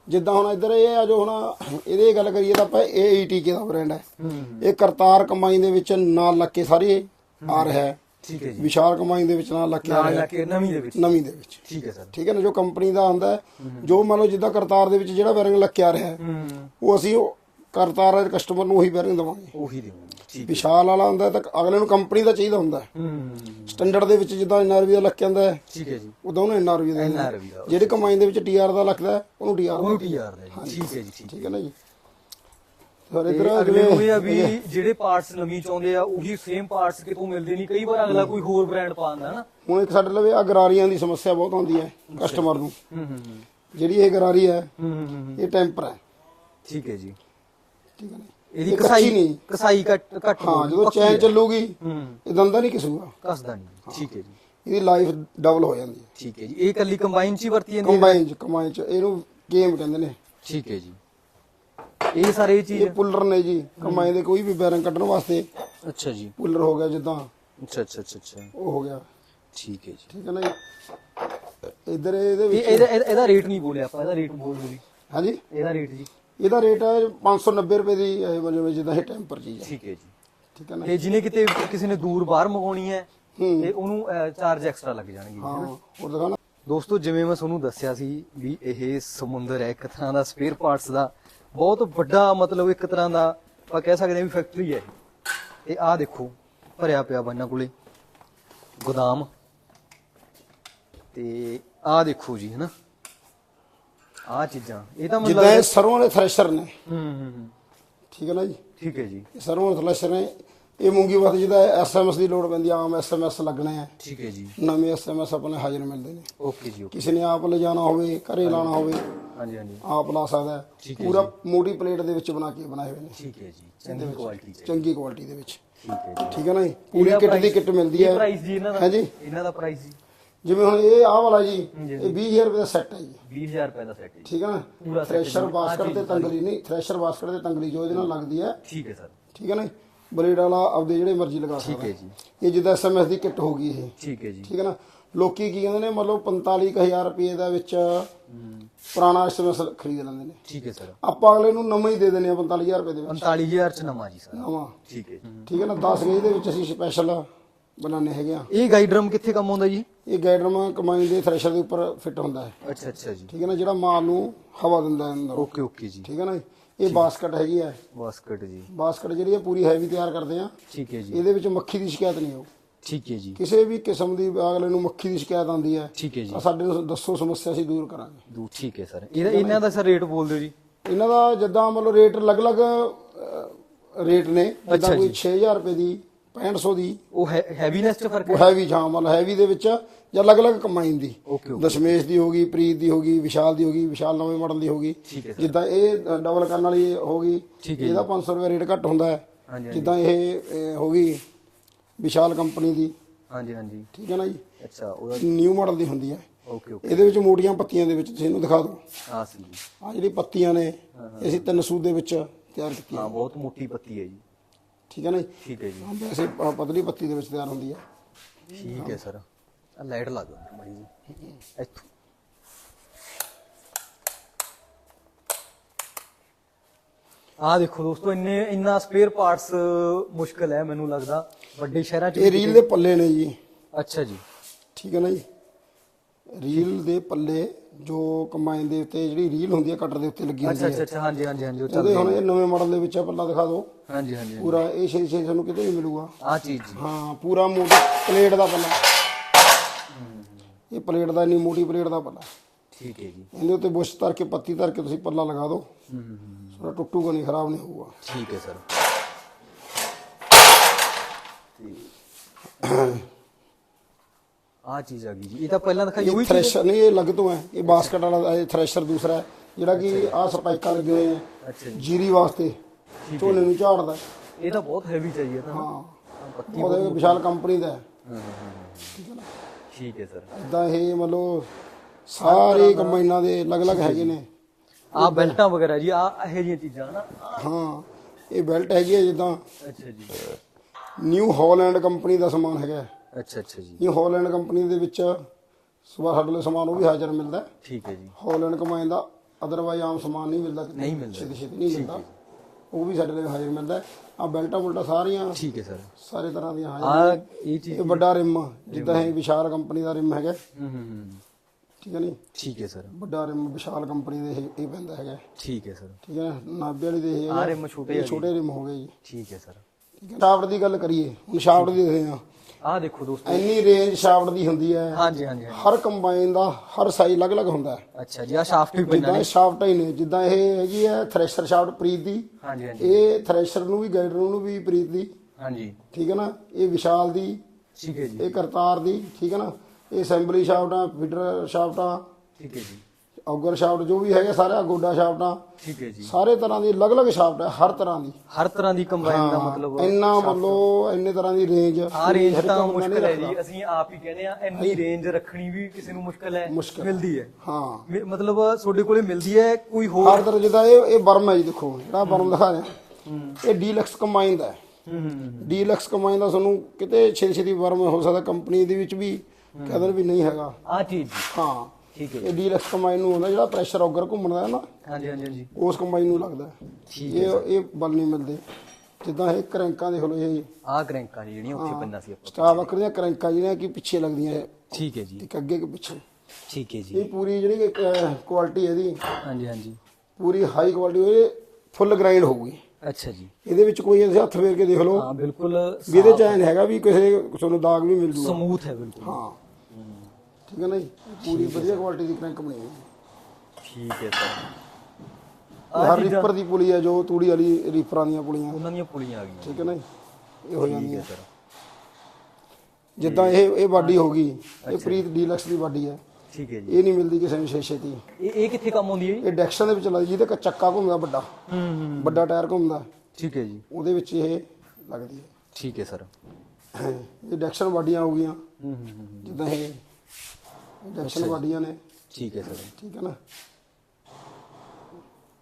ਜਿੱਦਾਂ ਹੁਣ ਇੱਧਰ ਇਹ ਆ ਜੋ ਹੁਣ ਇਹਦੇ ਗੱਲ ਕਰੀਏ ਤਾਂ ਆਪਾਂ AETK ਦਾ ਬ੍ਰਾਂਡ ਹੈ। ਇਹ ਕਰਤਾਰ ਕਮਾਈ ਦੇ ਵਿੱਚ ਨਾਲ ਲੱਗ ਕੇ ਸਾਰੇ ਆ ਰਿਹਾ ਹੈ। ਠੀਕ ਹੈ ਜੀ। ਵਿਸ਼ਾਲ ਕਮਾਈ ਦੇ ਵਿੱਚ ਨਾਲ ਲੱਗ ਕੇ ਆ ਨਾਲ ਰਿਹਾ ਲਾ ਕੇ ਨਵੀਂ ਦੇ ਵਿੱਚ। ਨਵੀਂ ਦੇ ਵਿੱਚ। ਠੀਕ ਹੈ ਸਰ। ਠੀਕ ਹੈ ਨਾ ਜੋ ਕੰਪਨੀ ਦਾ ਆਉਂਦਾ ਹੈ, ਜੋ ਮੰਨ ਲਓ ਜਿੱਦਾਂ ਕਰਤਾਰ ਦੇ ਵਿੱਚ ਜਿਹੜਾ ਬੈਰਿੰਗ ਲੱਗ ਕੇ ਆ ਰਿਹਾ ਹੈ। ਉਹ ਅਸੀਂ ਉਹ ਕਰਤਾਰ ਦੇ ਕਸਟਮਰ ਨੂੰ ਉਹੀ ਬੈਰਿੰਗ ਦਵਾਂਗੇ। ਉਹੀ ਦੇਵਾਂਗੇ ਵਿਸ਼ਾਲ ਵਾਲਾ ਹੁੰਦਾ ਤਾਂ ਅਗਲੇ ਨੂੰ ਕੰਪਨੀ ਦਾ ਚਾਹੀਦਾ ਹੁੰਦਾ। ਹੂੰ। ਸਟੈਂਡਰਡ ਦੇ ਵਿੱਚ ਜਿੱਦਾਂ ਐਨਆਰਵੀ ਦਾ ਲੱਗ ਕੇ ਆਉਂਦਾ ਹੈ ਠੀਕ ਹੈ ਜੀ। ਉਦੋਂ ਉਹਨੂੰ ਐਨਆਰਵੀ ਦਾ NRV ਦਾ। ਜਿਹੜੀ ਕਮਾਈ ਦੇ ਵਿੱਚ ਟੀਆਰ ਦਾ ਲੱਗਦਾ ਹੈ, ਉਹਨੂੰ ਟੀਆਰ ਉਹ ਟੀਆਰ ਦਾ ਠੀਕ ਹੈ ਜੀ ਠੀਕ ਹੈ। ਨਾ ਜੀ। ਤੇ ਇਧਰ ਅਗਲੇ ਇਹ ਆ ਵੀ ਜਿਹੜੇ ਪਾਰਟਸ ਨਵੀਂ ਚਾਹੁੰਦੇ ਆ ਉਹੀ ਸੇਮ ਪਾਰਟਸ ਕਿਤੋਂ ਮਿਲਦੇ ਨਹੀਂ। ਕਈ ਵਾਰ ਅਗਲਾ ਕੋਈ ਹੋਰ ਬ੍ਰਾਂਡ ਪਾ ਦਿੰਦਾ ਨਾ। ਹੁਣ ਇੱਕ ਸਾਡੇ ਲਵੇ ਆ ਗਰਾਰੀਆਂ ਦੀ ਸਮੱਸਿਆ ਬਹੁਤ ਆਉਂਦੀ ਹੈ ਕਸਟਮਰ ਨੂੰ। ਹੂੰ ਹੂੰ ਜਿਹੜੀ ਇਹ ਗਰਾਰੀ ਹੈ ਹੂੰ ਹੂੰ ਇਹ ਟੈਂਪਰ ਹੈ। ਠੀਕ ਹੈ ਜੀ। ਠੀਕ ਹੈ ਨਾ? ਇਹਦੀ ਕਸਾਈ ਨਹੀਂ। ਕਸਾਈ ਘੱਟ ਘੱਟ ਹਾਂ ਜਦੋਂ ਚੈਨ। ਚੱਲੂਗੀ ਹੂੰ। ਇਹ ਦੰਦਾ ਨਹੀਂ ਕਿਸੂਗਾ ਕਸਦਾ ਨਹੀਂ ਠੀਕ ਹੈ ਜੀ। ਇਹਦੀ ਲਾਈਫ ਡਬਲ ਹੋ ਜਾਂਦੀ ਹੈ। ਠੀਕ ਹੈ ਜੀ। ਇਹ ਕੱਲੀ ਕੰਬਾਈਨ ਚ ਹੀ ਵਰਤੀ ਜਾਂਦੀ ਹੈ ਕੰਬਾਈਨ ਚ ਕਮਾਈ ਚ। ਇਹਨੂੰ ਗੇਮ ਕਹਿੰਦੇ ਨੇ। ਠੀਕ ਹੈ ਜੀ। ਇਹ ਸਾਰੇ ਚੀਜ਼ ਇਹ ਪੁੱਲਰ ਨੇ ਜੀ। ਕਮਾਈ ਦੇ ਕੋਈ ਵੀ ਬੈਰਿੰਗ ਕੱਢਣ ਵਾਸਤੇ ਅੱਛਾ ਜੀ। ਪੁੱਲਰ ਹੋ ਗਿਆ ਜਿੱਦਾਂ। ਅੱਛਾ ਅੱਛਾ ਅੱਛਾ ਅੱਛਾ। ਉਹ ਹੋ ਗਿਆ। ਠੀਕ ਹੈ ਜੀ। ਠੀਕ ਹੈ ਨਾ ਜੀ? ਇਧਰ ਇਹਦੇ ਇਹ ਵਿੱਚ ਇਹਦਾ ਇਹਦਾ- ਇਹਦਾ ਰੇਟ ਨਹੀਂ ਬੋਲਿਆ ਆਪਾਂ ਇਹਦਾ ਰੇਟ ਬੋਲ ਦਿਓ ਜੀ। ਹਾਂਜੀ? ਇਹਦਾ ਰੇਟ ਜੀ। ਇਹਦਾ ਰੇਟ ਹੈ 590 ਰੁਪਏ ਦੀ ਇਹ ਮਤਲਬ ਜਿੱਦਾਂ ਇਹ ਟੈਂਪਰ ਚੀਜ਼ ਹੈ। ਠੀਕ ਹੈ ਜੀ। ਠੀਕ ਹੈ ਨਾ? ਤੇ ਜਿਹਨੇ ਕਿਤੇ ਕਿਸੇ ਨੇ ਦੂਰ ਬਾਹਰ ਮੰਗਾਉਣੀ ਹੈ ਹੂੰ। ਤੇ ਉਹਨੂੰ ਚਾਰਜ ਐਕਸਟਰਾ ਲੱਗ ਜਾਣਗੇ ਹਾਂ ਹੋਰ ਦਿਖਾਣਾ ਦੋਸਤੋ ਜਿਵੇਂ ਮੈਂ ਤੁਹਾਨੂੰ ਦੱਸਿਆ ਸੀ ਵੀ ਇਹ ਸਮੁੰਦਰ ਹੈ ਇੱਕ ਤਰ੍ਹਾਂ ਦਾ ਸਪੇਅਰ ਪਾਰਟਸ ਦਾ ਬਹੁਤ ਵੱਡਾ ਮਤਲਬ ਇੱਕ ਤਰ੍ਹਾਂ ਦਾ ਆਪਾਂ ਕਹਿ ਸਕਦੇ ਹਾਂ ਵੀ ਫੈਕਟਰੀ ਹੈ ਇਹ। ਤੇ ਆਹ ਦੇਖੋ ਭਰਿਆ ਪਿਆ ਬੰਨਾਂ ਕੋਲੇ ਗੋਦਾਮ। ਤੇ ਆਹ ਦੇਖੋ ਜੀ ਹਨਾ ਆਹ ਚੀਜ਼ਾਂ। ਇਹ ਤਾਂ ਜਿੱਦਾਂ ਇਹ ਮਤਲਬ ਸਰੋਂ ਦੇ ਥ੍ਰੈਸ਼ਰ ਨੇ। ਹੂੰ ਹੂੰ ਠੀਕ ਹੈ ਨਾ ਜੀ? ਠੀਕ ਹੈ ਜੀ। ਇਹ ਸਰੋਂ ਦੇ ਥ੍ਰੈਸ਼ਰ ਨੇ। ਇਹ ਮੂੰਗੀ ਵਾਸਤੇ ਜਿਹਦਾ ਐਸਐਮਐਸ ਦੀ ਲੋਡ ਪੈਂਦੀ ਆ, ਆਮ ਐਸਐਮਐਸ ਲੱਗਣੇ ਆ। ਠੀਕ ਹੈ ਜੀ। ਨਵੇਂ ਐਸਐਮਐਸ ਆਪਣੇ ਹਾਜ਼ਰ ਮਿਲਦੇ ਨੇ। ਓਕੇ ਜੀ ਓਕੇ। ਕਿਸੇ ਨੇ ਆਪ ਲਿਜਾਣਾ ਹੋਵੇ ਘਰੇ ਲਾਣਾ ਹੋਵੇ ਹਾਂਜੀ ਹਾਂਜੀ। ਆਪ ਲਾ ਸਕਦਾ ਹੈ। ਠੀਕ ਹੈ ਪੂਰਾ ਮੋਟੀ ਪਲੇਟ ਦੇ ਵਿੱਚ ਬਣਾ ਕੇ ਬਣਾਏ ਹੋਏ ਨੇ। ਠੀਕ ਹੈ ਜੀ। ਚੰਗੀ ਕੁਆਲਿਟੀ ਚ ਚੰਗੀ ਕੁਆਲਿਟੀ ਦੇ ਵਿੱਚ। ਠੀਕ ਹੈ ਜੀ। ਠੀਕ ਹੈ ਨਾ ਜੀ? ਪੂਰੀ ਕਿੱਟ ਦੀ ਕਿੱਟ ਮਿਲਦੀ ਹੈ। ਕੀ ਪ੍ਰਾਈਸ ਜੀ ਇਹਨਾਂ ਦਾ। ਹਾਂਜੀ। ਇਹਨਾਂ ਦਾ ਪ੍ਰਾਈਸ ਜੀ। ਜਿਵੇਂ ਹੁਣ ਇਹ ਆਹ ਵਾਲਾ ਜੀ। ਇਹ 20000 ਰੁਪਏ ਦਾ ਸੈੱਟ ਹੈ ਜੀ। 20000 ਰੁਪਏ ਦਾ ਸੈਟ ਹੈ ਠੀਕ ਹੈ ਪੂਰਾ ਨਾ set ਥ੍ਰੈਸ਼ਰ ਜੀ। ਬਾਸਕਟ ਤੇ ਤੰਗਲੀ ਨਹੀਂ ਥ੍ਰੈਸ਼ਰ ਬਾਸਕਟ ਤੇ ਤੰਗਲੀ ਜੋ ਇਹਦੇ ਨਾਲ ਲੱਗਦੀ ਹੈ। ਠੀਕ ਹੈ ਸਰ। ਠੀਕ ਹੈ ਨਾ ਬਲੇਡ ਵਾਲਾ ਆਪਦੇ ਜਿਹੜੇ ਮਰਜ਼ੀ ਲਗਾ ਸਕਦਾ। ਠੀਕ ਹੈ ਜੀ। ਇਹ ਜਿੱਦਾਂ ਐਸਐਮਐਸ ਦੀ ਕਿੱਟ ਹੋ ਗਈ ਇਹ। ਠੀਕ ਹੈ ਜੀ। ਠੀਕ ਹੈ ਨਾ? ਲੋਕੀ ਕੀ ਕਹਿੰਦੇ ਨੇ ਮਤਲਬ 45000 ਰੁਪਏ ਦਾ ਵਿੱਚ ਪੁਰਾਣਾ ਐਸਐਮਐਸ ਖਰੀਦ ਲੈਂਦੇ ਨੇ। ਠੀਕ ਹੈ ਸਰ। ਆਪਾਂ ਅਗਲੇ ਨੂੰ ਨਵਾਂ ਹੀ ਦੇ ਦਿੰਦੇ ਆ 45000 ਰੁਪਏ ਦੇ ਵਿੱਚ। 45000 ਚ ਨਵਾਂ ਜੀ ਸਰ। ਨਵਾਂ। ਠੀਕ ਹੈ ਜੀ। ਠੀਕ ਹੈ ਨਾ? 10 ਗੇਜ ਦੇ ਵਿੱਚ ਅਸੀਂ ਸਪੈਸ਼ਲ ਬਣਾਉਂਦੇ ਹੈਗੇ ਆ ਇਹ ਗਾਈਡਰਮ ਕਿੱਥੇ ਕੰਮ ਆਉਂਦਾ ਜੀ? ਇਹ ਗਾਈਡਰਮ ਕਮਾਈ ਦੇ ਥ੍ਰੈਸ਼ਰ ਦੇ ਉੱਪਰ ਫਿੱਟ ਹੁੰਦਾ ਹੈ। ਅੱਛਾ ਅੱਛਾ ਜੀ। ਠੀਕ ਹੈ ਨਾ ਜਿਹੜਾ ਮਾਲ ਨੂੰ ਹਵਾ ਦਿੰਦਾ ਹੈ ਅੰਦਰ। ਓਕੇ ਓਕੇ ਜੀ। ਠੀਕ ਹੈ ਨਾ ਇਹ ਬਾਸਕਟ ਹੈਗੀ ਹੈ। ਬਾਸਕਟ ਜੀ। ਬਾਸਕਟ ਜਿਹੜੀ ਹੈ ਪੂਰੀ ਹੈਵੀ ਤਿਆਰ ਕਰਦੇ ਆ। ਠੀਕ ਹੈ ਜੀ। ਇਹਦੇ ਵਿੱਚ ਮੱਖੀ ਦੀ ਸ਼ਿਕਾਇਤ ਨਹੀਂ ਆਉ ਠੀਕ ਹੈ ਜੀ। ਕਿਸੇ ਵੀ ਕਿਸਮ ਦੀ ਅਗਲੇ ਨੂੰ ਮੱਖੀ ਦੀ ਸ਼ਿਕਾਇਤ ਆਉਂਦੀ ਹੈ। ਠੀਕ ਹੈ ਜੀ। ਸਾਡੇ ਨੂੰ ਦੱਸੋ ਸਮੱਸਿਆ ਅਸੀਂ ਦੂਰ ਕਰਾਂਗੇ। ਦੂ ਠੀਕ ਹੈ ਸਰ। ਇਹਦਾ ਇਹਨਾਂ ਦਾ ਸਰ ਰੇਟ ਬੋਲ ਦਿਓ ਜੀ? ਇਹਨਾਂ ਦਾ ਜਿੱਦਾਂ ਮਤਲਬ ਰੇਟ ਅਲੱਗ-ਅਲੱਗ ਰੇਟ ਨੇ। ਜਿੱਦਾਂ ਕੋਈ ਜੀ। 6000 ਰੁਪਏ ਦੀ 6500 ਦੀ। ਉਹ ਹੈਵੀਨੈਸ ਚ ਫ਼ਰਕ ਹੈ? ਹੈਵੀ ਜਾਂ ਮਤਲਬ ਹੈਵੀ ਦੇ ਵਿੱਚ ਜਾਂ ਅਲੱਗ-ਅਲੱਗ ਕੰਬਾਈਨ ਦੀ ਦਸ਼ਮੇਸ਼ ਦੀ ਹੋਗੀ ਪ੍ਰੀਤ ਦੀ ਹੋਗੀ ਵਿਸ਼ਾਲ ਦੀ ਹੋਗੀ ਵਿਸ਼ਾਲ ਨਵੇਂ ਮਾਡਲ ਦੀ ਹੋਗੀ ਹੈ ਜਿੱਦਾਂ ਇਹ ਡਬਲ ਕਰਨ ਵਾਲੀ ਹੋਗੀ ਹੈ ਇਹਦਾ 500 ਰੁਪਏ ਰੇਟ ਘੱਟ ਹੁੰਦਾ ਹੈ। ਜਿੱਦਾਂ ਇਹ ਹੋਗੀ ਵਿਸ਼ਾਲ ਕੰਪਨੀ ਦੀ। ਹਾਂਜੀ ਹਾਂਜੀ। ਠੀਕ ਹੈ ਨਾ ਜੀ? ਅੱਛਾ ਉਹਦਾ ਨਿਊ ਮਾਡਲ ਦੀ ਹੁੰਦੀ ਹੈ। ਓਕੇ ਓਕੇ ਇਹਦੇ ਵਿੱਚ ਮੋਟੀਆਂ ਪੱਤੀਆਂ ਦੇ ਵਿੱਚ ਤੁਸੀਂ ਇਹਨੂੰ ਦਿਖਾ ਦਿਓ। ਆ ਸੀ ਜੀ। ਆ ਜਿਹੜੀ ਪੱਤੀਆਂ ਨੇ ਅਸੀਂ ਤਿੰਨ ਸੂਤ ਦੇ ਵਿੱਚ ਤਿਆਰ ਕੀਤੀਆਂ। ਹਾਂ ਬਹੁਤ ਮੋਟੀ ਪੱਤੀ ਹੈ ਜੀ। ਠੀਕ ਹੈ ਨਾ ਜੀ? ਠੀਕ ਹੈ ਜੀ। ਹਾਂ, ਵੈਸੇ ਪਤਲੀ ਪੱਤੀ ਦੇ ਵਿੱਚ ਤਿਆਰ ਹੁੰਦੀ ਹੈ। ਠੀਕ ਹੈ ਸਰ ਲਾਈਟ ਲਾ ਦਿਓ ਮੜੀ ਜੀ। ਇੱਥੋਂ। ਆ ਦੇਖੋ ਦੋਸਤੋ ਇੰਨੇ ਇੰਨਾ ਸਪੇਅਰ ਪਾਰਟਸ ਮੁਸ਼ਕਲ ਹੈ ਮੈਨੂੰ ਲੱਗਦਾ। ਵੱਡੇ ਸ਼ਹਿਰਾਂ 'ਚ ਇਹ ਰੀਲ ਦੇ ਪੱਲੇ ਨੇ ਜੀ। ਅੱਛਾ ਜੀ। ਠੀਕ ਹੈ ਨਾ ਜੀ? ਰੀਲ ਦੇ ਪੱਲੇ ਜੋ ਕੰਬਾਈਨ ਦੇ ਉੱਤੇ ਜਿਹੜੀ ਰੀਲ ਹੁੰਦੀ ਹੈ ਕਟਰ ਦੇ ਉੱਤੇ ਲੱਗੀ ਹੁੰਦੀ ਹੈ ਅੱਛਾ ਅੱਛਾ ਹਾਂਜੀ ਹਾਂਜੀ ਹਾਂਜੀ ਉਹ ਉਹਦੇ ਚੱਲ ਹੁਣ ਇਹ ਨਵੇਂ ਮਾਡਲ ਦੇ ਵਿੱਚ ਆ ਪੱਲਾ ਦਿਖਾ ਦਿਓ। ਹਾਂਜੀ ਹਾਂਜੀ। ਪੂਰਾ ਇਹ ਛੇ ਛੇ ਤੁਹਾਨੂੰ ਕਿਤੇ ਨਹੀਂ ਮਿਲੂਗਾ। ਆਹ ਚੀਜ਼ ਜੀ। ਹਾਂ ਪੂਰਾ ਮੋਟੀ ਪਲੇਟ ਦਾ ਪੱਲਾ। ਇਹ ਪਲੇਟ ਦਾ ਇੰਨੀ ਮੋਟੀ ਪਲੇਟ ਦਾ ਪੱਲਾ। ਠੀਕ ਹੈ ਜੀ। ਇਹਦੇ ਉੱਤੇ ਬੁਸ਼ ਧਰ ਕੇ ਪੱਤੀ ਧਰ ਕੇ ਤੁਸੀਂ ਪੱਲਾ ਲਗਾ ਦਿਓ। ਹੂੰ ਹੂੰ, ਹੂੰ। ਥੋੜਾ ਟੁੱਟੂਗਾ ਨਹੀਂ ਖਰਾਬ ਨਹੀਂ ਹੋਊਗਾ। ਠੀਕ ਹੈ ਸਰ। ਆ ਚੀਜ਼ ਆ ਗਈ ਜੀ। ਇਹ ਤਾਂ ਪਹਿਲਾਂ ਦਿਖਾਈ ਹੋਈ ਥ੍ਰੈਸ਼ਰ ਨਹੀਂ ਇਹ ਅਲੱਗ ਤੋਂ ਹੈ। ਇਹ ਬਾਸਕਟ ਵਾਲਾ ਇਹ ਥ੍ਰੈਸ਼ਰ ਦੂਸਰਾ ਹੈ। ਜਿਹੜਾ ਕਿ ਆਹ ਸਪਾਈਕਾਂ ਲੱਗੇ ਹੋਏ ਆ ਜੀਰੀ ਵਾਸਤੇ। ਝੋਨੇ ਨੂੰ ਝਾੜਦਾ ਹੈ। ਇਹ ਤਾਂ ਬਹੁਤ ਹੈਵੀ ਚਾਹੀਏ ਤਾਂ। ਹਾਂ। ਪੱਤੀ ਉਹਦੇ ਵਿਸ਼ਾਲ ਕੰਪਨੀ ਦਾ ਹੈ। ਠੀਕ ਹੈ ਸਰ। ਇਦਾਂ ਇਹ ਮਤਲਬ ਸਾਰੇ ਕੰਬਾਈਨਾਂ ਦੇ ਅਲੱਗ-ਅਲੱਗ ਹੈਗੇ ਨੇ। ਆ ਬੈਲਟਾਂ ਵਗੈਰਾ ਜੀ ਆ ਇਹੋ ਜਿਹੀਆਂ ਚੀਜ਼ਾਂ ਨਾ। ਹਾਂ ਇਹ ਬੈਲਟ ਹੈਗੀ ਹੈ ਜਿੱਦਾਂ ਅੱਛਾ ਜੀ। ਨਿਊ ਹਾਲੈਂਡ ਕੰਪਨੀ ਦਾ ਸਮਾਨ ਹੈਗਾ ਅੱਛਾ ਅੱਛਾ ਜੀ। ਨਿਊ ਹਾਲੈਂਡ ਕੰਪਨੀ ਦੇ ਵਿੱਚ ਸਵਾ ਸਾਡੇ ਲਈ ਸਮਾਨ ਉਹ ਵੀ ਹਾਜ਼ਰ ਮਿਲਦਾ ਹੈ। ਠੀਕ ਹੈ ਜੀ। ਹਾਲੈਂਡ ਕੰਬਾਈਨ ਦਾ ਅਦਰਵਾਈਜ਼ ਆਮ ਸਮਾਨ ਨਹੀਂ ਮਿਲਦਾ। ਨਹੀਂ ਮਿਲਦਾ। ਛੇਤੀ ਛੇਤੀ ਨਹੀਂ ਮਿਲਦਾ। ਉਹ ਵੀ ਸਾਡੇ ਲਈ ਹਾਜ਼ਰ ਮਿਲਦਾ ਆ ਬੈਲਟਾਂ ਬੁਲਟਾਂ ਸਾਰੀਆਂ ਠੀਕ ਹੈ ਸਰ। ਸਾਰੇ ਤਰ੍ਹਾਂ ਦੀਆਂ ਹਾਜ਼ਰ ਆ ਇਹ ਚੀਜ਼ ਇਹ ਵੱਡਾ ਰਿਮ ਜਿੱਦਾਂ ਇਹ ਵਿਸ਼ਾਲ ਕੰਪਨੀ ਦਾ ਰਿਮ ਹੈਗਾ। ਹੂੰ ਹੂੰ ਹੂੰ। ਠੀਕ ਹੈ ਨਹੀਂ ਠੀਕ ਹੈ ਸਰ। ਵੱਡਾ ਰਿਮ ਵਿਸ਼ਾਲ ਕੰਪਨੀ ਦੇ ਇਹ- ਇਹ ਪੈਂਦਾ ਹੈਗਾ। ਠੀਕ ਹੈ ਸਰ। ਠੀਕ ਹੈ ਨਾਭੇ ਵਾਲੀ ਦੇ ਇਹ ਆ। ਰਿਮ ਛੋਟੇ ਇਹ ਆ। ਛੋਟੇ ਰਿਮ ਹੋ ਗਏ ਜੀ। ਠੀਕ ਹੈ ਸਰ। ਠੀਕ ਹੈ ਸ਼ਾਫਟ ਦੀ ਗੱਲ ਕਰੀਏ ਹੁਣ ਸ਼ਾਫਟ ਦੀ ਦੇਖਦੇ ਹਾਂ। ਆ ਦੇਖੋ ਦੋਸਤੋ। ਇੰਨੀ ਰੇਂਜ ਸ਼ਾਫਟ ਦੀ ਹੁੰਦੀ ਹੈ। ਹਾਂਜੀ ਹਾਂਜੀ ਹਾਂਜੀ। ਹਰ ਕੰਬਾਈਨ ਦਾ ਹਰ ਸਾਈਜ਼ ਅਲੱਗ-ਅਲੱਗ ਹੁੰਦਾ ਹੈ। ਅੱਛਾ ਜੀ ਆ ਸ਼ਾਫਟ ਵੀ ਪੈਣਾ ਜਿੱਦਾਂ ਇਹ ਸ਼ਾਫਟ ਹੀ ਨੇ ਜਿੱਦਾਂ ਇਹ ਹੈਗੀ ਹੈ ਥ੍ਰੈਸ਼ਰ ਸ਼ਾਫਟ ਪ੍ਰੀਤ ਦੀ। ਹਾਂਜੀ ਹਾਂਜੀ। ਇਹ ਥ੍ਰੈਸ਼ਰ ਨੂੰ ਵੀ ਗਾਈਡਰ ਨੂੰ ਵੀ ਪ੍ਰੀਤ ਦੀ। ਹਾਂਜੀ। ਠੀਕ ਹੈ ਨਾ? ਇਹ ਵਿਸ਼ਾਲ ਦੀ। ਠੀਕ ਹੈ ਜੀ। ਇਹ ਕਰਤਾਰ ਦੀ। ਠੀਕ ਹੈ ਨਾ? ਇਹ ਅਸੈਂਬਲੀ ਸ਼ਾਫਟਾਂ ਫੀਡਰ ਸ਼ਾਫਟਾਂ ਠੀਕ ਹੈ ਜੀ। ਔਗਰ ਸ਼ਾਫਟ ਜੋ ਵੀ ਹੈਗੇ ਸਾਰਾ ਗੋਡਾ ਸ਼ਾਫਟਾਂ ਠੀਕ ਹੈ ਜੀ। ਸਾਰੇ ਤਰ੍ਹਾਂ ਦੀ ਅਲੱਗ-ਅਲੱਗ ਸ਼ਾਫਟ ਹੈ ਹਰ ਤਰ੍ਹਾਂ ਦੀ। ਹਰ ਤਰ੍ਹਾਂ ਦੀ ਕੰਬਾਈਨ ਦਾ ਮਤਲਬ ਇੰਨਾ ਮਤਲਬ ਇੰਨੇ ਤਰ੍ਹਾਂ ਦੀ ਰੇਂਜ ਆ। ਰੇਂਜ ਤਾਂ ਮੁਸ਼ਕਲ ਹੈ ਜੀ। ਅਸੀਂ ਆਪ ਹੀ ਕਹਿੰਦੇ ਆ ਇੰਨੀ ਰੇਂਜ ਰੱਖਣੀ ਵੀ ਕਿਸੇ ਨੂੰ ਮੁਸ਼ਕਲ ਹੈ ਮੁਸ਼ਕਲ। ਮਿਲਦੀ ਹੈ। ਹਾਂ। ਮੇ- ਮਤਲਬ ਤੁਹਾਡੇ ਕੋਲੇ ਮਿਲਦੀ ਹੈ ਕੋਈ ਹੋਰ? ਹਰ ਤਰ੍ਹਾਂ ਜਿੱਦਾਂ ਇਹ ਇਹ ਬਰਮ ਹੈ ਜੀ ਦੇਖੋ ਜਿਹੜਾ ਬਰਮ ਦਿਖਾ ਰਿਹਾ। ਇਹ ਡੀਲਕਸ ਕੰਬਾਈਨ ਦਾ ਹੈ। ਡੀਲਕਸ ਕੰਬਾਈਨ ਦਾ ਤੁਹਾਨੂੰ ਕਿਤੇ ਛੇ ਛੇ ਦੀ ਬਰਮ ਹੋ ਸਕਦਾ ਕੰਪਨੀ ਦੇ ਵਿੱਚ ਵੀ ਕਹਿੰਦੇ ਵੀ ਨਹੀਂ ਹੈਗਾ। ਆ ਚੀਜ਼ ਹਾਂ। ਠੀਕ ਹੈ ਇਹ ਡੀਲਕਸ ਕੰਬਾਈਨ ਨੂੰ ਹੁੰਦਾ ਜਿਹੜਾ ਪ੍ਰੈਸ਼ਰ ਔਗਰ ਘੁੰਮਦਾ ਹੈ ਨਾ? ਹਾਂਜੀ ਹਾਂਜੀ ਹਾਂਜੀ। ਉਸ ਕੰਬਾਈਨ ਨੂੰ ਲੱਗਦਾ ਹੈ। ਠੀਕ ਇਹ ਇਹ ਬਲ ਨਹੀਂ ਮਿਲਦੇ। ਜਿੱਦਾਂ ਇਹ ਕਰੰਕਾਂ ਦੇਖ ਲਓ ਇਹ ਆ ਕਰੈਂਕਾਂ ਜੀ ਜਿਹੜੀਆਂ ਉੱਥੇ ਪੈਂਦਾ ਸੀ ਆਪਾਂ ਸਟਾਰ ਵਕਰ ਦੀਆਂ ਕਰੰਕਾਂ ਜਿਹੜੀਆਂ ਕਿ ਪਿੱਛੇ ਲੱਗਦੀਆਂ ਹੈ, ਠੀਕ ਹੈ ਜੀ। ਇੱਕ ਅੱਗੇ ਕਿ ਪਿੱਛੇ। ਠੀਕ ਹੈ ਜੀ। ਇਹ ਪੂਰੀ ਜਿਹੜੀ ਕੁਆਲਿਟੀ ਹੈ ਇਹਦੀ। ਹਾਂਜੀ ਹਾਂਜੀ। ਪੂਰੀ ਹਾਈ ਕੁਆਲਿਟੀ ਇਹ ਫੁੱਲ ਗ੍ਰਾਈਂਡ ਹੋਊਗੀ। ਅੱਛਾ ਜੀ। ਇਹਦੇ ਵਿੱਚ ਕੋਈ ਅਸੀਂ ਹੱਥ ਫੇਰ ਕੇ ਦੇਖ ਲਓ। ਹਾਂ ਬਿਲਕੁਲ ਵੀ ਇਹਦੇ ਚ ਐਂ ਨੀ ਹੈਗਾ ਵੀ ਕਿਸੇ ਤੁਹਾਨੂੰ ਦਾਗ ਵੀ ਮਿਲ ਜੂਗਾ। ਸਮੂਥ ਹੈ ਬਿਲਕੁਲ। ਹਾਂ। ਠੀਕ ਹੈ ਨਾ ਜੀ? ਪੂਰੀ ਵਧੀਆ ਕੁਆਲਿਟੀ ਦੀ ਕ੍ਰੈਂਕ ਬਣੀ ਹੈ। ਠੀਕ ਹੈ ਸਰ। ਹਰ ਰੀਪਰ ਦੀ ਪੁਲੀ ਹੈ ਜੋ ਤੂੜੀ ਵਾਲੀ ਰੀਪਰਾਂ ਦੀਆਂ ਪੁਲੀਆਂ। ਉਹਨਾਂ ਦੀਆਂ ਪੁਲੀਆਂ ਆ ਗਈਆਂ। ਠੀਕ ਹੈ ਨਾ ਜੀ? ਇਹ ਹੋ ਜਾਂਦੀਆਂ। ਸਰ। ਜਿੱਦਾਂ ਇਹ ਇਹ ਬਾਡੀ ਹੋ। ਗਈ। ਇਹ ਪ੍ਰੀਤ ਡੀਲਕਸ ਦੀ ਬਾਡੀ ਹੈ। ਠੀਕ ਹੈ ਜੀ। ਇਹ ਨਹੀਂ ਮਿਲਦੀ ਕਿਸੇ ਨੂੰ ਛੇ ਛੇਤੀ। ਇਹ ਇਹ ਕਿੱਥੇ ਕੰਮ ਆਉਂਦੀ ਹੈ ਜੀ? ਇਹ ਡੈਕਸ਼ਨ ਦੇ ਵਿੱਚ ਲੱਗਦੀ ਜਿਹਦੇ ਕ ਚੱਕਾ ਘੁੰਮਦਾ ਵੱਡਾ। ਹੂੰ ਹੂੰ ਵੱਡਾ ਟਾਇਰ ਘੁੰਮਦਾ। ਠੀਕ ਹੈ ਜੀ। ਉਹਦੇ ਵਿੱਚ ਇਹ ਲੱਗਦੀ ਠੀਕ ਹੈ ਸਰ। ਹੈ ਇਹ ਡੈਕਸ਼ਨ ਬਾਡੀਆਂ ਹੋ ਗਈਆਂ। ਹੂੰ ਹੂੰ ਹੂੰ। ਜਿੱਦਾਂ ਇਹ ਡੈਕਸ਼ਨ ਬਾਡੀਆਂ ਨੇ। ਠੀਕ ਹੈ ਸਰ। ਠੀਕ ਹੈ ਨਾ?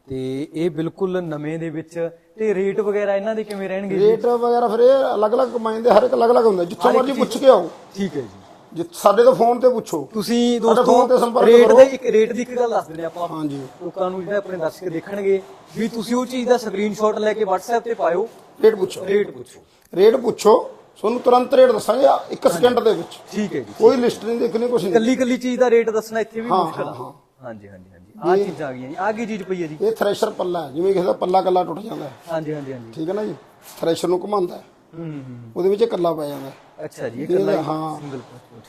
ਤੇ ਇਹ ਬਿਲਕੁਲ ਨਵੇਂ ਦੇ ਵਿੱਚ ਤੇ ਰੇਟ ਵਗੈਰਾ ਇਹਨਾਂ ਦੇ ਕਿਵੇਂ ਰਹਿਣਗੇ ਜੀ? ਰੇਟ ਵਗੈਰਾ ਫਿਰ ਇਹ ਅਲੱਗ-ਅਲੱਗ ਕਮਾਈ ਦੇ ਹਰ ਇੱਕ ਅਲੱਗ-ਅਲੱਗ ਹੁੰਦਾ। ਜਿੱਥੋਂ ਮਰਜ਼ੀ ਪੁੱਛ ਕੇ ਆਓ। ਠੀਕ ਹੈ ਜੀ। ਜਿ ਸਾਡੇ ਤੋਂ ਫੋਨ ਤੇ ਪੁੱਛੋ। ਤੁਸੀਂ ਦੋਸਤੋ ਰੇਟ। ਦੇ ਇੱਕ ਰੇਟ ਦੀ ਇੱਕ ਗੱਲ ਦੱਸ ਦਿੰਦੇ ਆਪਾਂ। ਹਾਂਜੀ। ਲੋਕਾਂ ਨੂੰ ਜਿਹੜਾ ਆਪਣੇ ਦਰਸ਼ਕ ਦੇਖਣਗੇ ਵੀ ਤੁਸੀਂ ਉਹ ਚੀਜ਼ ਦਾ ਸਕਰੀਨਸ਼ਾਟ ਲੈ ਕੇ WhatsApp ਤੇ ਪਾਇਓ। ਰੇਟ ਪੁੱਛੋ। ਰੇਟ ਪੁੱਛੋ। ਰੇਟ ਪੁੱਛੋ। ਤੁਹਾਨੂੰ ਤੁਰੰਤ ਰੇਟ ਦੱਸਾਂਗੇ ਆ, ਇੱਕ ਸਕਿੰਟ ਦੇ ਵਿੱਚ। ਠੀਕ ਹੈ ਜੀ ਕੋਈ ਲਿਸਟ ਨਹੀਂ ਦੇਖਣੀ ਕੁਛ ਨਹੀਂ ਕੱਲੀ ਕੱਲੀ ਚੀਜ਼ ਦਾ ਰੇਟ ਦੱਸਣਾ ਇੱਥੇ ਵੀ ਹਾਂ, ਮੁਸ਼ਕਲ ਆ। ਹਾਂ, ਹਾਂ। ਹਾਂਜੀ ਹਾਂਜੀ ਹਾਂਜੀ। ਆਹ ਚੀਜ਼ਾਂ ਆ ਗਈਆਂ ਜੀ। ਆਹ ਕੀ ਚੀਜ਼ ਪਈ ਹੈ ਜੀ? ਇਹ ਥ੍ਰੈਸ਼ਰ ਪੱਲਾ ਹੈ ਜਿਵੇਂ ਕਿਸੇ ਦਾ ਪੱਲਾ ਕੱਲਾ ਟੁੱਟ ਜਾਂਦਾ ਹੈ। ਹਾਂਜੀ ਹਾਂਜੀ ਹਾਂਜੀ। ਠੀਕ ਹੈ ਨਾ ਜੀ? ਥ੍ਰੈਸ਼ਰ ਨੂੰ ਘੁਮਾਉਂਦਾ ਹੈ। ਹੂੰ ਹੂੰ ਹੂੰ। ਉਹਦੇ ਵਿੱਚ ਇਕੱਲਾ ਪੈ ਜਾਂਦਾ ਹੈ। ਅੱਛਾ ਜੀ ਇਹ ਇਹ ਕੱਲਾ ਹਾਂ। ਸਿੰਗਲ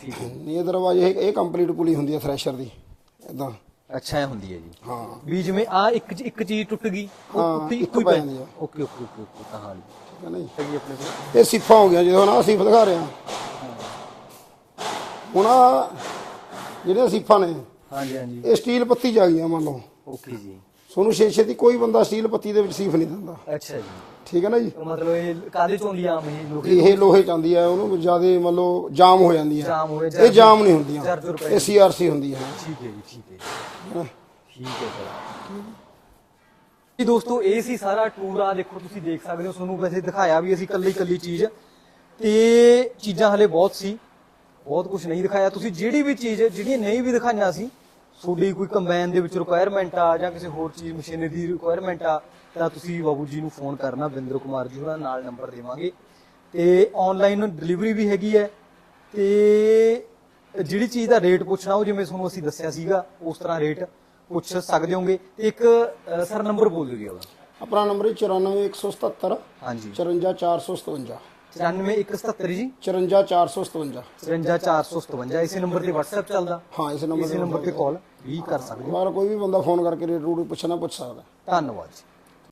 ਠੀਕ ਹੈ। ਨਹੀਂ ਦਰਵਾਜ਼ੇ ਇਹ ਇਹ ਕੰਪਲੀਟ ਪੁਲੀ ਹੁੰਦੀ ਹੈ ਥ੍ਰੈਸ਼ਰ ਦੀ ਇਦਾਂ ਅੱਛਾ ਇਹ ਹੁੰਦੀ ਹੈ ਜੀ। ਹਾਂ। ਵੀ ਜਿਵੇਂ ਆ ਇੱਕ ਇੱਕ ਚੀਜ਼ ਟੁੱਟ ਗਈ ਉਹ ਹਾਂ, ਟੁੱਟੀ ਹੀ ਪੈ ਜਾਂਦੀ ਆ। ਓਕੇ ਓਕੇ ਓਕੇ ਓਕੇ ਕਹਾਣੀ ਠੀਕ ਹੈ ਨਾ ਜੀ? ਹੈਗੀ ਆਪਣੇ ਕੋਲ। ਇਹ ਸਿਫਾ ਹੋ ਗਿਆ ਜਦੋਂ ਨਾ ਅਸੀਂ ਦਿਖਾ ਰਹੇ ਹਾਂ। ਹੁਣ ਆਹ ਜਿਹੜੀਆਂ ਸਿਫਾ ਨੇ ਹਾਂਜੀ ਹਾਂਜੀ। ਇਹ ਸਟੀਲ ਪੱਤੀ ਆ ਗਈਆਂ ਮੰਨ ਲਓ। ਓਕੇ ਜੀ। ਸੋਨੂੰ ਛੇ ਛੇ ਦੀ ਕੋਈ ਬੰਦਾ ਸਟੀਲ ਪੱਤੀ ਦੇ ਵਿੱਚ ਸੀਫ ਨਹੀਂ ਦਿੰਦਾ। ਅੱਛਾ ਜੀ। ਠੀਕ ਹੈ ਨਾ ਜੀ? ਮਤਲਬ ਇਹ ਕਾਦੇ ਚੋਂ ਲਿਆ ਆਮ ਇਹ ਲੋਕ ਇਹ ਲੋਹੇ ਚ ਆਉਂਦੀ ਹੈ ਉਹਨੂੰ ਜ਼ਿਆਦਾ ਮੰਨ ਲਓ ਜਾਮ ਹੋ ਜਾਂਦੀ ਹੈ ਜਾਮ ਹੋਏ ਇਹ ਜਾਮ ਨਹੀਂ ਹੁੰਦੀਆਂ। ਚਾਰ ਰੁਪਏ ਇਹ ਸੀਆਰਸੀ ਹੁੰਦੀ ਹੈ ਠੀਕ ਹੈ ਜੀ ਠੀਕ ਹੈ। ਹੈਨਾ? ਠੀਕ ਹੈ ਸਰ। ਜੀ ਦੋਸਤੋ, ਇਹ ਸੀ ਸਾਰਾ ਟੂਰ ਆ, ਦੇਖੋ ਤੁਸੀਂ ਦੇਖ ਸਕਦੇ ਹੋ, ਤੁਹਾਨੂੰ ਵੈਸੇ ਦਿਖਾਇਆ ਵੀ ਅਸੀਂ ਕੱਲੀ ਕੱਲੀ ਚੀਜ਼। ਤੇ ਚੀਜ਼ਾਂ ਹਲੇ ਬਹੁਤ ਸੀ, ਬਹੁਤ ਕੁਝ ਨਹੀਂ ਦਿਖਾਇਆ। ਤੁਸੀਂ ਜਿਹੜੀ ਵੀ ਚੀਜ਼, ਜਿਹੜੀਆਂ ਨਹੀਂ ਵੀ ਦਿਖਾਈਆਂ ਸੀ, ਤੁਹਾਡੀ ਕੋਈ ਕੰਬਾਈਨ ਦੇ ਵਿੱਚ ਰਿਕੁਆਇਰਮੈਂਟ ਆ ਜਾਂ ਕਿਸੇ ਹੋਰ ਚੀਜ਼ ਮਸ਼ੀਨਰੀ ਦੀ ਰਿਕੁਆਇਰਮੈਂਟ ਆ, ਤਾਂ ਤੁਸੀਂ ਬਾਬੂ ਜੀ ਨੂੰ ਫੋਨ ਕਰਨਾ, ਬਿੰਦਰ ਕੁਮਾਰ ਜੀ ਉਹਨਾਂ ਨਾਲ ਨੰਬਰ ਦੇਵਾਂਗੇ। ਤੇ ਆਨਲਾਈਨ ਡਿਲੀਵਰੀ ਵੀ ਹੈਗੀ ਹੈ। ਤੇ ਜਿਹੜੀ ਚੀਜ਼ ਦਾ ਰੇਟ ਪੁੱਛਣਾ, ਉਹ ਜਿਵੇਂ ਤੁਹਾਨੂੰ ਅਸੀਂ ਦੱਸਿਆ ਸੀਗਾ, ਉਸ ਤਰ੍ਹਾਂ ਰੇਟ ਪੁੱਛ ਸਕਦੇ ਹੋਗੇ। ਇੱਕ ਅ, ਸਰ ਨੰਬਰ ਬੋਲ ਦਿਓ ਜੀ ਉਹਦਾ। ਆਪਣਾ ਨੰਬਰ ਹੈ 94177 ਹਾਂਜੀ। 54457 94177 ਜੀ? 54457 54457 ਇਸੇ ਨੰਬਰ ਤੇ WhatsApp ਚੱਲਦਾ। ਹਾਂ ਇਸ ਨੰਬਰ ਇਸੇ ਨੰਬਰ ਤੇ ਕਾਲ ਵੀ ਕਰ ਸਕਦੇ ਹੋ। ਬਾਹਰ ਕੋਈ ਵੀ ਬੰਦਾ ਫੋਨ ਕਰਕੇ ਰੇਟ ਰੂਟ ਪੁੱਛਣਾ ਪੁੱਛ ਸਕਦਾ। ਧੰਨਵਾਦ ਜੀ।